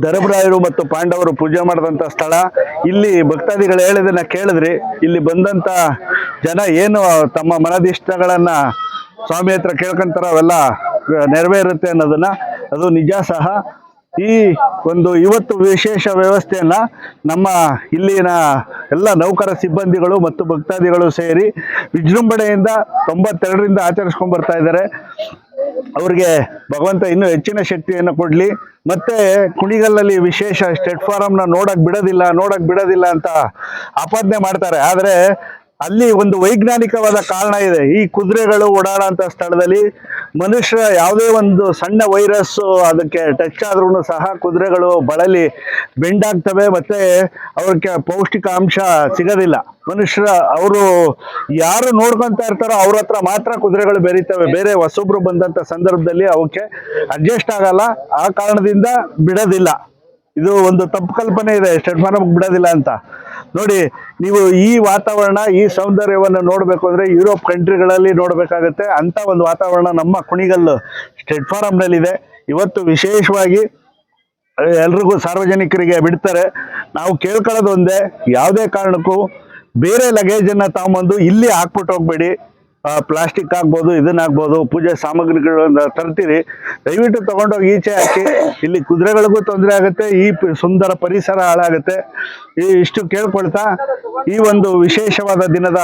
ಧರ್ಮರಾಯರು ಮತ್ತು ಪಾಂಡವರು ಪೂಜೆ ಮಾಡಿದಂತ ಸ್ಥಳ. ಇಲ್ಲಿ ಭಕ್ತಾದಿಗಳು ಹೇಳಿದನ್ನ ಕೇಳಿದ್ರಿ. ಇಲ್ಲಿ ಬಂದಂತ ಜನ ಏನು ತಮ್ಮ ಮನದಿಷ್ಟಗಳನ್ನ ಸ್ವಾಮಿ ಹತ್ರ ಕೇಳ್ಕೊಂತಾರ ಅವೆಲ್ಲ ನೆರವೇರುತ್ತೆ ಅನ್ನೋದನ್ನ ಅದು ನಿಜ ಸಹ. ಈ ಒಂದು ಇವತ್ತು ವಿಶೇಷ ವ್ಯವಸ್ಥೆಯನ್ನ ನಮ್ಮ ಇಲ್ಲಿನ ಎಲ್ಲ ನೌಕರ ಸಿಬ್ಬಂದಿಗಳು ಮತ್ತು ಭಕ್ತಾದಿಗಳು ಸೇರಿ ವಿಜೃಂಭಣೆಯಿಂದ ತೊಂಬತ್ತೆರಡರಿಂದ ಆಚರಿಸ್ಕೊಂಡ್ ಬರ್ತಾ ಇದ್ದಾರೆ. ಅವ್ರಿಗೆ ಭಗವಂತ ಇನ್ನೂ ಹೆಚ್ಚಿನ ಶಕ್ತಿಯನ್ನು ಕೊಡ್ಲಿ. ಮತ್ತೆ ಕುಣಿಗಲ್ಲಲ್ಲಿ ವಿಶೇಷ ಸ್ಟೆಟ್ ಫಾರಮ್ನ ನೋಡಕ್ ಬಿಡೋದಿಲ್ಲ ನೋಡಕ್ ಬಿಡೋದಿಲ್ಲ ಅಂತ ಆಪಾದನೆ ಮಾಡ್ತಾರೆ. ಆದ್ರೆ ಅಲ್ಲಿ ಒಂದು ವೈಜ್ಞಾನಿಕವಾದ ಕಾರಣ ಇದೆ. ಈ ಕುದುರೆಗಳು ಓಡಾಡೋಂಥ ಸ್ಥಳದಲ್ಲಿ ಮನುಷ್ಯ ಯಾವುದೇ ಒಂದು ಸಣ್ಣ ವೈರಸ್ ಅದಕ್ಕೆ ಟಚ್ ಆದ್ರೂ ಸಹ ಕುದುರೆಗಳು ಬಳಲಿ ಬೆಂಡಾಗ್ತವೆ ಮತ್ತೆ ಅವ್ರಿಗೆ ಪೌಷ್ಟಿಕಾಂಶ ಸಿಗೋದಿಲ್ಲ. ಮನುಷ್ಯರ ಅವರು ಯಾರು ನೋಡ್ಕೊಂತ ಇರ್ತಾರೋ ಅವ್ರ ಹತ್ರ ಮಾತ್ರ ಕುದುರೆಗಳು ಬೆರೀತವೆ. ಬೇರೆ ಹೊಸೊಬ್ರು ಬಂದಂತ ಸಂದರ್ಭದಲ್ಲಿ ಅವಕ್ಕೆ ಅಡ್ಜಸ್ಟ್ ಆಗಲ್ಲ. ಆ ಕಾರಣದಿಂದ ಬಿಡೋದಿಲ್ಲ. ಇದು ಒಂದು ತಪ್ಪು ಕಲ್ಪನೆ ಇದೆ. ಫಾರಂ ಬಿಡೋದಿಲ್ಲ ಅಂತ. ನೋಡಿ, ನೀವು ಈ ವಾತಾವರಣ, ಈ ಸೌಂದರ್ಯವನ್ನು ನೋಡಬೇಕು ಅಂದ್ರೆ ಯುರೋಪ್ ಕಂಟ್ರಿಗಳಲ್ಲಿ ನೋಡಬೇಕಾಗತ್ತೆ. ಅಂತ ಒಂದು ವಾತಾವರಣ ನಮ್ಮ ಕುಣಿಗಲ್ ಸ್ಟೇಟ್ ಫಾರಂನಲ್ಲಿದೆ ಇವತ್ತು ವಿಶೇಷವಾಗಿ ಎಲ್ರಿಗೂ ಸಾರ್ವಜನಿಕರಿಗೆ ಬಿಡ್ತಾರೆ. ನಾವು ಕೇಳ್ಕೊಳ್ಳೋದೊಂದೇ ಯಾವುದೇ ಕಾರಣಕ್ಕೂ ಬೇರೆ ಲಗೇಜನ್ನು ತಗೊಂಬಂದು ಇಲ್ಲಿ ಹಾಕ್ಬಿಟ್ಟು ಹೋಗ್ಬೇಡಿ. ಪ್ಲಾಸ್ಟಿಕ್ ಆಗ್ಬೋದು ಇದನ್ನಾಗ್ಬೋದು ಪೂಜೆ ಸಾಮಗ್ರಿಗಳನ್ನ ತರ್ತೀರಿ. ದಯವಿಟ್ಟು ತಗೊಂಡೋಗಿ ಈಚೆ ಹಾಕಿ. ಇಲ್ಲಿ ಕುದುರೆಗಳಿಗೂ ತೊಂದರೆ ಆಗುತ್ತೆ, ಈ ಸುಂದರ ಪರಿಸರ ಹಾಳಾಗುತ್ತೆ. ಈ ಇಷ್ಟು ಕೇಳ್ಕೊಳ್ತಾ, ಈ ಒಂದು ವಿಶೇಷವಾದ ದಿನದ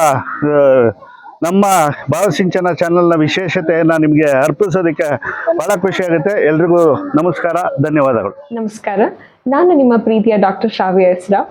ನಮ್ಮ ಭಾವಸಿಂಚನ ಚಾನೆಲ್ನ ವಿಶೇಷತೆಯನ್ನು ನಿಮಗೆ ಅರ್ಪಿಸೋದಕ್ಕೆ ಬಹಳ ಖುಷಿ ಆಗುತ್ತೆ. ಎಲ್ರಿಗೂ ನಮಸ್ಕಾರ, ಧನ್ಯವಾದಗಳು. ನಮಸ್ಕಾರ. ನಾನು ನಿಮ್ಮ ಪ್ರೀತಿಯ ಡಾಕ್ಟರ್ ಶಾವಿ ಎಸ್ ರಾವ್.